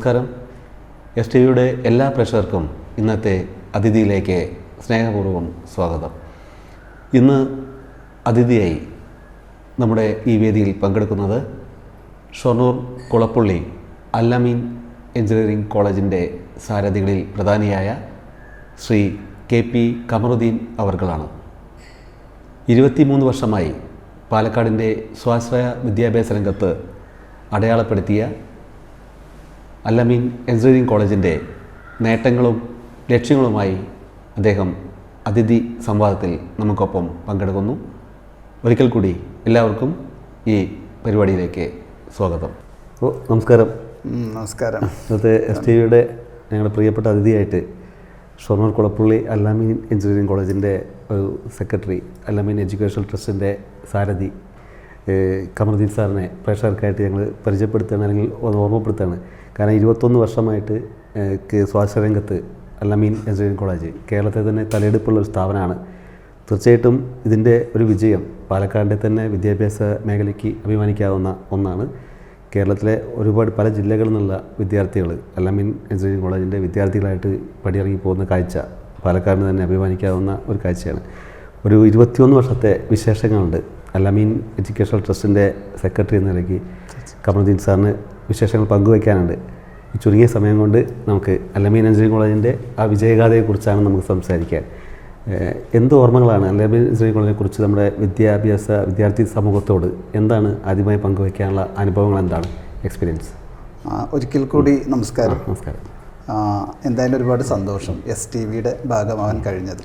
നമസ്കാരം. S T വിയുടെ എല്ലാ പ്രേക്ഷകർക്കും ഇന്നത്തെ അതിഥിയിലേക്ക് സ്നേഹപൂർവം സ്വാഗതം. ഇന്ന് അതിഥിയായി നമ്മുടെ ഈ വേദിയിൽ പങ്കെടുക്കുന്നത് ഷൊർണൂർ കുളപ്പുള്ളി അല്ലമീൻ എഞ്ചിനീയറിംഗ് കോളേജിന്റെ സാരഥികളിൽ പ്രധാനിയായ ശ്രീ കെ പി കമറുദ്ദീൻ അവർകളാണ്. ഇരുപത്തിമൂന്ന് വർഷമായി പാലക്കാടിന്റെ സ്വാശ്രയ വിദ്യാഭ്യാസ രംഗത്ത് അടയാളപ്പെടുത്തിയ അല്ലമീൻ എഞ്ചിനീയറിംഗ് കോളേജിന്റെ നേട്ടങ്ങളും ലക്ഷ്യങ്ങളുമായി അദ്ദേഹം അതിഥി സംവാദത്തിൽ നമുക്കൊപ്പം പങ്കെടുക്കുന്നു. ഒരിക്കൽ കൂടി എല്ലാവർക്കും ഈ പരിപാടിയിലേക്ക് സ്വാഗതം. ഓ നമസ്കാരം. നമസ്കാരം. ഇന്നത്തെ എസ് ടി വിയുടെ ഞങ്ങളുടെ പ്രിയപ്പെട്ട അതിഥിയായിട്ട് ഷൊർണൂർ കുളപ്പള്ളി അല്ലാമീൻ എഞ്ചിനീയറിംഗ് കോളേജിന്റെ ഒരു സെക്രട്ടറി അല്ലാമീൻ എഡ്യൂക്കേഷണൽ ട്രസ്റ്റിന്റെ സാരഥി കമർദീൻ കമറുദ്ദീൻ സാറിനെ പ്രേക്ഷകർക്കായിട്ട് ഞങ്ങൾ പരിചയപ്പെടുത്തുകയാണ് അല്ലെങ്കിൽ ഓർമ്മപ്പെടുത്തുകയാണ്. കാരണം ഇരുപത്തൊന്ന് വർഷമായിട്ട് ഏഹ് ക- സ്വാശ്രയ രംഗത്ത് അല്ലാമീൻ എഞ്ചിനീയറിംഗ് കോളേജ് കേരളത്തിൽ തന്നെ തലയെടുപ്പുള്ള ഒരു സ്ഥാപനമാണ്. തീർച്ചയായിട്ടും ഇതിന്റെ ഒരു വിജയം പാലക്കാടിന്റെ തന്നെ വിദ്യാഭ്യാസ മേഖലയ്ക്ക് അഭിമാനിക്കാവുന്ന ഒന്നാണ്. കേരളത്തിലെ ഒരുപാട് പല ജില്ലകളിൽ നിന്നുള്ള വിദ്യാർത്ഥികൾ അല്ലമീൻ എഞ്ചിനീയറിംഗ് കോളേജിന്റെ വിദ്യാർത്ഥികളായിട്ട് പടിയിറങ്ങി പോകുന്ന കാഴ്ച പാലക്കാടിന് തന്നെ അഭിമാനിക്കാവുന്ന ഒരു കാഴ്ചയാണ്. ഒരു ഇരുപത്തിയൊന്ന് വർഷത്തെ വിശേഷങ്ങളുണ്ട്. അല്ലമീൻ എഡ്യൂക്കേഷണൽ ട്രസ്റ്റിന്റെ സെക്രട്ടറി എന്ന നിലയ്ക്ക് കമറുദ്ദീൻ സാറിന് വിശേഷങ്ങൾ പങ്കുവയ്ക്കാനുണ്ട്. ഈ ചുരുങ്ങിയ സമയം കൊണ്ട് നമുക്ക് അലമീൻ എഞ്ചിനീയറിംഗ് കോളേജിന്റെ ആ വിജയഗാഥയെക്കുറിച്ചാണ് നമുക്ക് സംസാരിക്കാൻ. എന്ത് ഓർമ്മകളാണ് അലമീൻ എഞ്ചിനീയറിംഗ് കോളേജിനെക്കുറിച്ച് നമ്മുടെ വിദ്യാഭ്യാസ വിദ്യാർത്ഥി സമൂഹത്തോട് എന്താണ് ആദ്യമായി പങ്കുവയ്ക്കാനുള്ള അനുഭവങ്ങൾ എന്താണ്? എക്സ്പീരിയൻസ് ഒരിക്കൽ കൂടി നമസ്കാരം. നമസ്കാരം. എന്തായാലും ഒരുപാട് സന്തോഷം എസ് ടി വിയുടെ ഭാഗമാവാൻ കഴിഞ്ഞത്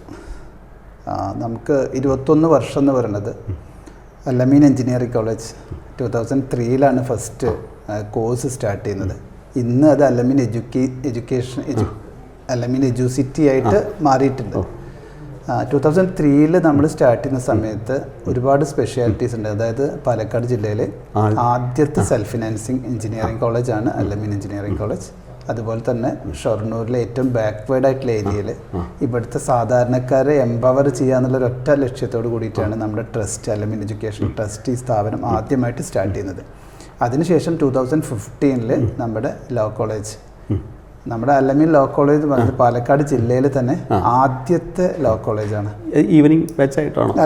നമുക്ക് ഇരുപത്തൊന്ന് വർഷം എന്ന് പറയുന്നത് Alameen engineering college two thousand ത്രീയിലാണ് first course start ചെയ്യുന്നത്. ഇന്ന് അത് Alameen education education edu Alameen Educity ആയിട്ട് മാറിയിട്ടുണ്ട്. ടു തൗസൻഡ് ത്രീയിൽ നമ്മൾ സ്റ്റാർട്ട് ചെയ്യുന്ന സമയത്ത് ഒരുപാട് സ്പെഷ്യാലിറ്റീസ് ഉണ്ട്. അതായത് പാലക്കാട് ജില്ലയിലെ ആദ്യത്തെ സെൽഫ് ഫിനാൻസിങ് എഞ്ചിനീയറിംഗ് കോളേജാണ് അലമിൻ എഞ്ചിനീയറിംഗ് കോളേജ് അതുപോലെ തന്നെ ഷൊർണൂരിലെ ഏറ്റവും ബാക്ക്വേർഡ് ആയിട്ടുള്ള ഏരിയയിൽ ഇവിടുത്തെ സാധാരണക്കാരെ എംപവർ ചെയ്യാന്നുള്ള ഒരു ഒറ്റ ലക്ഷ്യത്തോട് കൂടിയിട്ടാണ് നമ്മുടെ ട്രസ്റ്റ് അലമിൻ എഡ്യൂക്കേഷൻ ട്രസ്റ്റ് ഈ സ്ഥാപനം ആദ്യമായിട്ട് സ്റ്റാർട്ട് ചെയ്യുന്നത്. അതിനുശേഷം ടൂ തൗസൻഡ് ഫിഫ്റ്റീനിൽ നമ്മുടെ ലോ കോളേജ് നമ്മുടെ അല്ലമീൻ ലോ കോളേജ് പറഞ്ഞത് പാലക്കാട് ജില്ലയിൽ തന്നെ ആദ്യത്തെ ലോ കോളേജാണ് ഈവനിങ്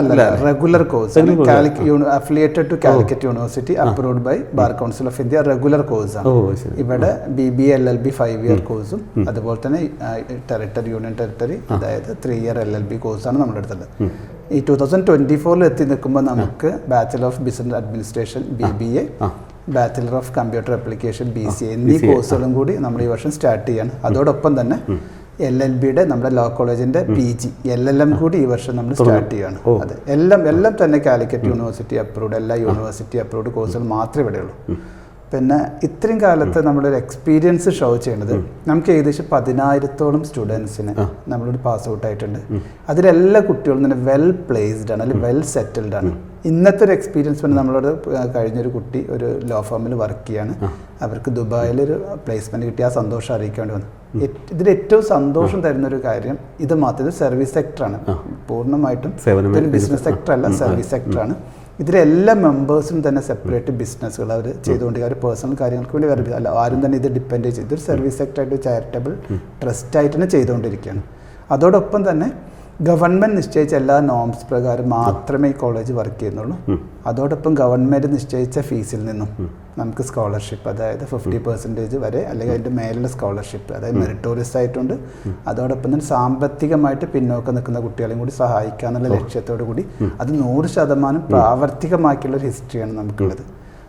അല്ല regular course affiliated to Calicut university approved by bar council of India regular course ആണ്. ഇവിടെ B B L L B five year കോഴ്സും അതുപോലെ തന്നെ ടെറിട്ടറി യൂണിയൻ ടെറിട്ടറി അതായത് three year L L B കോഴ്സാണ് നമ്മുടെ അടുത്തുള്ളത്. ഈ ടൂ തൗസൻഡ് ട്വന്റി ഫോറിൽ എത്തി നിൽക്കുമ്പോൾ നമുക്ക് bachelor of business administration B B A bachelor of computer application B C A എന്നീ കോഴ്സുകളും കൂടി നമ്മൾ ഈ വർഷം സ്റ്റാർട്ട് ചെയ്യാണ്. അതോടൊപ്പം തന്നെ എൽ എൽ ബിയുടെ നമ്മുടെ ലോ കോളേജിന്റെ P G L L M കൂടി ഈ വർഷം നമ്മൾ സ്റ്റാർട്ട് ചെയ്യാണ് അതെ. എല്ലാം എല്ലാം തന്നെ കാലിക്കറ്റ് യൂണിവേഴ്സിറ്റി അപ്രൂവ്ഡ് എല്ലാ യൂണിവേഴ്സിറ്റി അപ്രൂവ്ഡ് കോഴ്സുകൾ മാത്രമേ ഇവിടെയുള്ളൂ പിന്നെ ഇത്രയും കാലത്ത് നമ്മളൊരു എക്സ്പീരിയൻസ് ഷോ ചെയ്യേണ്ടത് നമുക്ക് ഏകദേശം പതിനായിരത്തോളം സ്റ്റുഡൻസിന് നമ്മളൊരു പാസ് ഔട്ട് ആയിട്ടുണ്ട്. അതിലെല്ലാ കുട്ടികളും തന്നെ വെൽ പ്ലേസ്ഡ് ആണ് അല്ലെങ്കിൽ വെൽ സെറ്റിൽഡ് ആണ്. ഇന്നത്തെ ഒരു എക്സ്പീരിയൻസ് പിന്നെ നമ്മളോട് കഴിഞ്ഞൊരു കുട്ടി ഒരു ലോ ഫാമിൽ വർക്ക് ചെയ്യാണ്. അവർക്ക് ദുബായിൽ ഒരു പ്ലേസ്മെന്റ് കിട്ടി. ആ സന്തോഷം അറിയിക്കേണ്ടി വന്നു. ഇതിൽ ഏറ്റവും സന്തോഷം തരുന്ന ഒരു കാര്യം ഇത് മാത്രം സർവീസ് സെക്ടറാണ് പൂർണമായിട്ടും ഇതൊരു ബിസിനസ് സെക്ടർ അല്ല സർവീസ് സെക്ടറാണ് ഇതിലെല്ലാ മെമ്പേഴ്സും തന്നെ സെപ്പറേറ്റ് ബിസിനസ്സുകൾ അവർ ചെയ്തുകൊണ്ട് അവർ പേഴ്സണൽ കാര്യങ്ങൾക്ക് വേണ്ടി വേറെ അല്ല ആരും തന്നെ ഇത് ഡിപ്പെൻഡ് ചെയ്ത് ഇതൊരു സർവീസ് സെക്ടറായിട്ട് ചാരിറ്റബിൾ ട്രസ്റ്റ് ആയിട്ട് തന്നെ ചെയ്തുകൊണ്ടിരിക്കുകയാണ്. അതോടൊപ്പം തന്നെ ഗവൺമെന്റ് നിശ്ചയിച്ച എല്ലാ നോംസ് പ്രകാരം മാത്രമേ ഈ കോളേജ് വർക്ക് ചെയ്യുന്നുള്ളൂ. അതോടൊപ്പം ഗവൺമെന്റ് നിശ്ചയിച്ച ഫീസിൽ നിന്നും നമുക്ക് സ്കോളർഷിപ്പ് അതായത് ഫിഫ്റ്റി പെർസെന്റേജ് വരെ അല്ലെങ്കിൽ അതിന്റെ മേലുള്ള സ്കോളർഷിപ്പ് അതായത് മെറിറ്റോറിയസ് ആയിട്ടുണ്ട്. അതോടൊപ്പം തന്നെ സാമ്പത്തികമായിട്ട് പിന്നോക്കം നിൽക്കുന്ന കുട്ടികളെയും കൂടി സഹായിക്കുക എന്നുള്ള ലക്ഷ്യത്തോടു കൂടി അത് നൂറ് ശതമാനം പ്രാവർത്തികമാക്കിയുള്ള ഒരു ഹിസ്റ്ററിയാണ് നമുക്കുള്ളത്.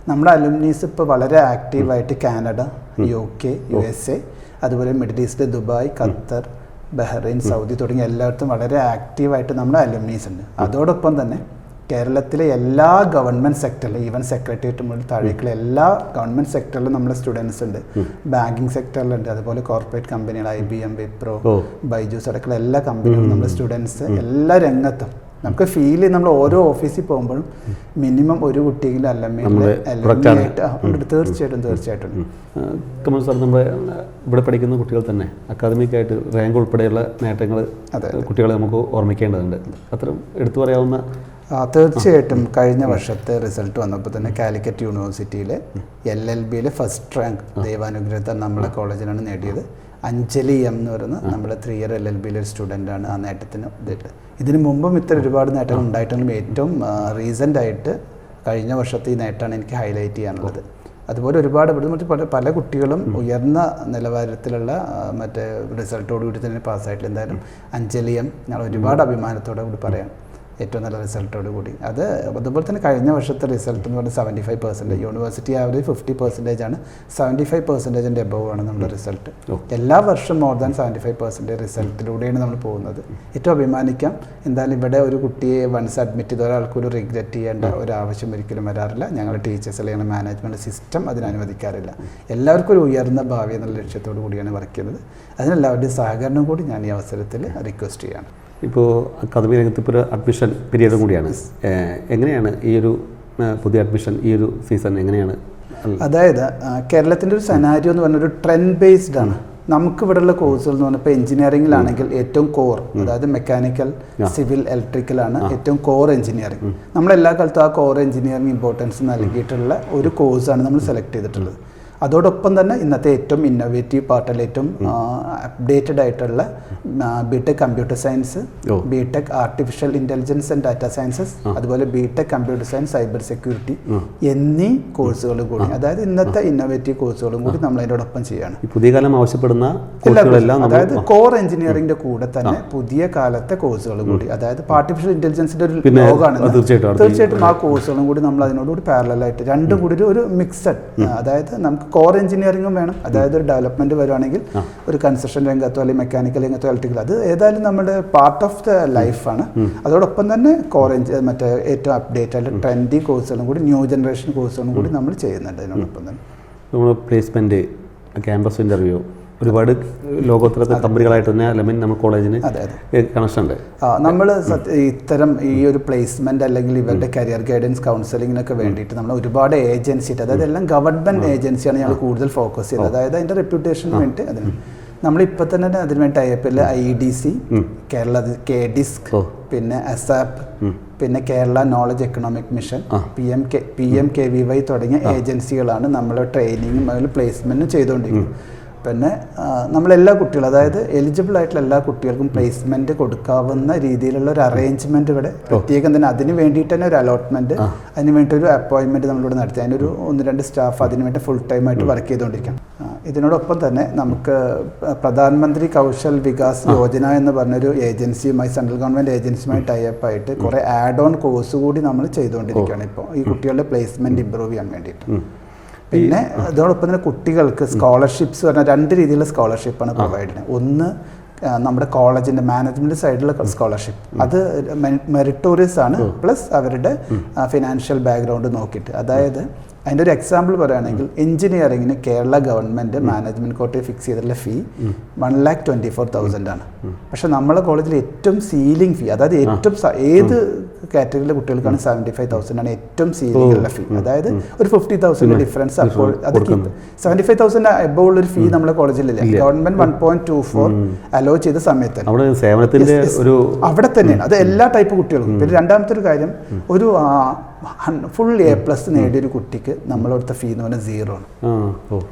നമ്മുടെ അലുമിനീസ് ഇപ്പോൾ വളരെ ആക്റ്റീവായിട്ട് Canada U K U S A അതുപോലെ middle east Dubai Qatar Bahrain Saudi തുടങ്ങിയ എല്ലായിടത്തും വളരെ ആക്റ്റീവായിട്ട് നമ്മുടെ അലുമിനീസ് ഉണ്ട്. അതോടൊപ്പം തന്നെ കേരളത്തിലെ എല്ലാ ഗവൺമെന്റ് സെക്ടറിലും ഈവൻ സെക്രട്ടേറിയറ്റ് മുതൽ താഴേക്കുള്ള എല്ലാ ഗവൺമെന്റ് സെക്ടറിലും നമ്മുടെ സ്റ്റുഡൻസ് ഉണ്ട്. ബാങ്കിങ് സെക്ടറിലുണ്ട് അതുപോലെ കോർപ്പറേറ്റ് കമ്പനികൾ I B M Wipro Byju's അടക്കമുള്ള എല്ലാ കമ്പനികളും നമ്മുടെ സ്റ്റുഡൻസ് എല്ലാ രംഗത്തും നമുക്ക് ഫീൽ ചെയ്യും നമ്മൾ ഓരോ ഓഫീസിൽ പോകുമ്പോഴും മിനിമം ഒരു കുട്ടിയെങ്കിലും. അല്ലമ്മയായിട്ട് തീർച്ചയായിട്ടും തീർച്ചയായിട്ടും. കമൽ സാർ നമ്മുടെ ഇവിടെ പഠിക്കുന്ന കുട്ടികൾ തന്നെ അക്കാദമിക്കായിട്ട് റാങ്ക് ഉൾപ്പെടെയുള്ള നേട്ടങ്ങൾ അതെ. കുട്ടികളെ നമുക്ക് ഓർമ്മിക്കേണ്ടതുണ്ട്. അത്തരം എടുത്തു പറയാവുന്ന തീർച്ചയായിട്ടും. കഴിഞ്ഞ വർഷത്തെ റിസൾട്ട് വന്നപ്പോൾ തന്നെ കാലിക്കറ്റ് യൂണിവേഴ്സിറ്റിയിലെ എൽ എൽ ബിയിലെ ഫസ്റ്റ് റാങ്ക് ദൈവാനുഗ്രഹത്തെ നമ്മളെ കോളേജിലാണ് നേടിയത്. അഞ്ജലി എം എന്ന് പറയുന്ന നമ്മുടെ ത്രീ ഇയർ എൽ എൽ ബിയിലെ ഒരു സ്റ്റുഡന്റാണ് ആ നേട്ടത്തിന് ഇതിട്ട്. ഇതിനു മുമ്പും ഇത്ര ഒരുപാട് നേട്ടങ്ങൾ ഉണ്ടായിട്ടുണ്ടെങ്കിലും ഏറ്റവും റീസെന്റ് ആയിട്ട് കഴിഞ്ഞ വർഷത്തെ ഈ നേട്ടമാണ് എനിക്ക് ഹൈലൈറ്റ് ചെയ്യാനുള്ളത്. അതുപോലെ ഒരുപാട് മറ്റ് പല പല കുട്ടികളും ഉയർന്ന നിലവാരത്തിലുള്ള മറ്റേ റിസൾട്ടോടുകൂടി തന്നെ പാസ്സായിട്ടില്ല എന്തായാലും അഞ്ജലിയം ഞങ്ങൾ ഒരുപാട് അഭിമാനത്തോടെ കൂടി പറയാം. ഏറ്റവും നല്ല റിസൾട്ടോട് കൂടി. അത് അതുപോലെ തന്നെ കഴിഞ്ഞ വർഷത്തെ റിസൾട്ട് എന്ന് പറഞ്ഞാൽ seventy five percentage university average fifty percentage ആണ്. സെവന്റി ഫൈവ് പെർസെന്റേജിന്റെ എബവ് ആണ് നമ്മുടെ റിസൾട്ട്. എല്ലാ വർഷവും more than seventy five percentage റിസൾട്ടിലൂടെയാണ് നമ്മൾ പോകുന്നത്. ഏറ്റവും അഭിമാനിക്കാം. എന്തായാലും ഇവിടെ ഒരു കുട്ടിയെ വൺസ് അഡ്മിറ്റ് ചെയ്ത ഒരാൾക്കൊരു റിഗ്രറ്റ് ചെയ്യേണ്ട ഒരു ആവശ്യം ഒരിക്കലും വരാറില്ല. ഞങ്ങളുടെ ടീച്ചേഴ്സ് അല്ലെങ്കിൽ മാനേജ്മെന്റ് സിസ്റ്റം അതിനനുവദിക്കാറില്ല എല്ലാവർക്കും ഒരു ഉയർന്ന ഭാവി എന്നുള്ള ലക്ഷ്യത്തോടു കൂടിയാണ് വർക്ക് ചെയ്യുന്നത്. അതിനെല്ലാവരുടെയും സഹകരണം കൂടി ഞാൻ ഈ അവസരത്തിൽ റിക്വസ്റ്റ് ചെയ്യാണ് ഇപ്പോൾ അക്കാദമി രംഗത്ത് ഇപ്പോൾ ഒരു അഡ്മിഷൻ പീരീഡും കൂടിയാണ്. എങ്ങനെയാണ് ഈ ഒരു പുതിയ അഡ്മിഷൻ ഈ ഒരു സീസൺ എങ്ങനെയാണ്? അതായത് കേരളത്തിന്റെ ഒരു സെനാരിയോ എന്ന് പറഞ്ഞൊരു ട്രെൻഡ് ബേസ്ഡ് ആണ്. നമുക്ക് ഇവിടെയുള്ള കോഴ്സുകൾ എന്ന് പറഞ്ഞപ്പോൾ എഞ്ചിനീയറിംഗിലാണെങ്കിൽ ഏറ്റവും കോർ അതായത് മെക്കാനിക്കൽ സിവിൽ ഇലക്ട്രിക്കൽ ആണ് ഏറ്റവും കോർ എഞ്ചിനീയറിംഗ് നമ്മൾ എല്ലാ കാലത്തും ആ കോർ എഞ്ചിനീയറിംഗ് ഇമ്പോർട്ടൻസ് നൽകിയിട്ടുള്ള ഒരു കോഴ്സാണ് നമ്മൾ സെലക്ട് ചെയ്തിട്ടുള്ളത്. അതോടൊപ്പം തന്നെ ഇന്നത്തെ ഏറ്റവും ഇന്നോവേറ്റീവ് പാർട്ടിൽ ഏറ്റവും അപ്ഡേറ്റഡ് ആയിട്ടുള്ള B tech computer science B tech B tech artificial intelligence and data sciences അതുപോലെ B tech computer science cyber security എന്നീ കോഴ്സുകൾ കൂടി. അതായത് ഇന്നത്തെ ഇന്നോവേറ്റീവ് കോഴ്സുകളും കൂടി നമ്മൾ അതിനോടൊപ്പം ചെയ്യാണ് പുതിയ കാലം ആവശ്യപ്പെടുന്ന അതായത് കോർ എഞ്ചിനീയറിംഗിന്റെ കൂടെ തന്നെ പുതിയ കാലത്തെ കോഴ്സുകൾ കൂടി. അതായത് ആർട്ടിഫിഷ്യൽ ഇന്റലിജൻസിന്റെ ഒരു ലോകമാണ് തീർച്ചയായിട്ടും തീർച്ചയായിട്ടും ആ കോഴ്സുകളും കൂടി നമ്മൾ അതിനോടുകൂടി പാരലായിട്ട് രണ്ടും കൂടി ഒരു മിക്സഡ് അതായത് നമുക്ക് കോർ എഞ്ചിനീയറിംഗും വേണം. അതായത് ഒരു ഡെവലപ്മെന്റ് വരുവാണെങ്കിൽ ഒരു കൺസ്ട്രക്ഷൻ രംഗത്തോ അല്ലെങ്കിൽ മെക്കാനിക്കൽ രംഗത്തോ ഇലക്ട്രിക്കൽ അത് ഏതായാലും നമ്മുടെ പാർട്ട് ഓഫ് ദ ലൈഫാണ് അതോടൊപ്പം തന്നെ കോർ എഞ്ചി മറ്റേ ഏറ്റവും അപ്ഡേറ്റ് അല്ലെങ്കിൽ ട്രെൻഡി കോഴ്സുകളും കൂടി ന്യൂ ജനറേഷൻ കോഴ്സുകളും കൂടി നമ്മൾ ചെയ്യുന്നുണ്ട് അതിനോടൊപ്പം തന്നെ. നമ്മൾ പ്ലേസ്മെന്റ് ക്യാമ്പസ് ഇന്റർവ്യൂ ഒരുപാട് ലോകോത്തരത്തെ കമ്പനികളായിട്ട് തന്നെ അല്ലെങ്കിൽ നമ്മൾ കോളേജിന് കണക്ഷൻ ഉണ്ട് നമ്മൾ ഇത്തരം ഈ ഒരു പ്ലേസ്മെന്റ് അല്ലെങ്കിൽ ഇവരുടെ കരിയർ ഗൈഡൻസ് കൗൺസിലിങ്ങിനൊക്കെ വേണ്ടിയിട്ട് നമ്മൾ ഒരുപാട് ഏജൻസി അതായത് എല്ലാം ഗവൺമെന്റ് ഏജൻസിയാണ് ഞങ്ങൾ കൂടുതൽ ഫോക്കസ് ചെയ്യുന്നത്. അതായത് അതിന്റെ റെപ്യൂട്ടേഷന് വേണ്ടി അതിന് നമ്മളിപ്പോൾ തന്നെ അതിന് വേണ്ടി ടൈപ്പിൽ I D C Kerala K disc. പിന്നെ അസാപ്പ് പിന്നെ Kerala knowledge economic mission P M K P M K V Y തുടങ്ങിയ ഏജൻസികളാണ് നമ്മൾ ട്രെയിനിങ്ങും അതിൽ പ്ലേസ്മെന്റും ചെയ്തുകൊണ്ടിരിക്കുന്നത് പിന്നെ നമ്മളെല്ലാ കുട്ടികളും അതായത് എലിജിബിൾ ആയിട്ടുള്ള എല്ലാ കുട്ടികൾക്കും പ്ലേസ്മെന്റ് കൊടുക്കാവുന്ന രീതിയിലുള്ള ഒരു അറേഞ്ച്മെന്റ് ഇവിടെ. പ്രത്യേകം തന്നെ അതിന് വേണ്ടിയിട്ട് തന്നെ ഒരു അലോട്ട്മെന്റ് അതിന് വേണ്ടി ഒരു അപ്പോയിന്റ്മെന്റ് നമ്മളിവിടെ നടത്തി. അതിനൊരു ഒന്ന് രണ്ട് സ്റ്റാഫ് അതിന് വേണ്ടി ഫുൾ ടൈം ആയിട്ട് വർക്ക് ചെയ്തുകൊണ്ടിരിക്കണം ഇതിനോടൊപ്പം തന്നെ നമുക്ക് പ്രധാനമന്ത്രി കൗശൽ വികാസ് യോജന എന്ന് പറഞ്ഞൊരു ഏജൻസിയുമായി സെൻട്രൽ ഗവൺമെന്റ് ഏജൻസിയുമായി ടൈപ്പ് ആയിട്ട് കുറെ ആഡ് ഓൺ കോഴ്സ് കൂടി നമ്മൾ ചെയ്തുകൊണ്ടിരിക്കുകയാണ് ഇപ്പോൾ. ഈ കുട്ടികളുടെ പ്ലേസ്മെന്റ് ഇമ്പ്രൂവ് ചെയ്യാൻ വേണ്ടിയിട്ട്. പിന്നെ അതോടൊപ്പം തന്നെ കുട്ടികൾക്ക് സ്കോളർഷിപ്സ് പറഞ്ഞാൽ രണ്ട് രീതിയിലുള്ള സ്കോളർഷിപ്പാണ് പ്രൊവൈഡ് ചെയ്യുന്നത് ഒന്ന് നമ്മുടെ കോളേജിന്റെ മാനേജ്മെന്റ് സൈഡിലുള്ള സ്കോളർഷിപ്പ്. അത് മെറിറ്റോറിയസ് ആണ് പ്ലസ് അവരുടെ ഫിനാൻഷ്യൽ ബാക്ക്ഗ്രൗണ്ട് നോക്കിയിട്ട്. അതായത് അതിന്റെ ഒരു എക്സാമ്പിൾ പറയുകയാണെങ്കിൽ എഞ്ചിനീയറിങ്ങിന് കേരള ഗവൺമെന്റ് മാനേജ്മെന്റ് കോട്ടയിൽ ഫിക്സ് ചെയ്തിട്ടുള്ള fee one lakh twenty four thousand ആണ്. പക്ഷെ നമ്മളെ കോളേജിൽ ഏറ്റവും സീലിംഗ് ഫീ അതായത് ഏറ്റവും ഏത് കാറ്റഗറിയിലെ കുട്ടികൾക്കാണ് സെവന്റി ഫൈവ് തൗസൻഡ് ആണ് ഏറ്റവും സീരിയസ് ഉള്ള ഫീ അതായത് ഒരു ഫിഫ്റ്റി തൗസൻഡ് ഡിഫറൻസ് അപ്പോൾ അത് സെവന്റി ഫൈവ് തൗസൻഡ് എബോ ഉള്ള ഒരു ഫീ നമ്മുടെ കോളേജിലില്ല government one point two four allow ചെയ്ത സമയത്ത് അവിടെ ഒരു അവിടെ തന്നെയാണ്. അത് എല്ലാ ടൈപ്പ് കുട്ടികൾക്കും പിന്നെ രണ്ടാമത്തെ ഒരു കാര്യം ഒരു ഫുൾ എ പ്ലസ് നേടിയ ഒരു കുട്ടിക്ക് നമ്മളവിടുത്തെ ഫീ എന്ന് പറഞ്ഞാൽ സീറോ ആണ്.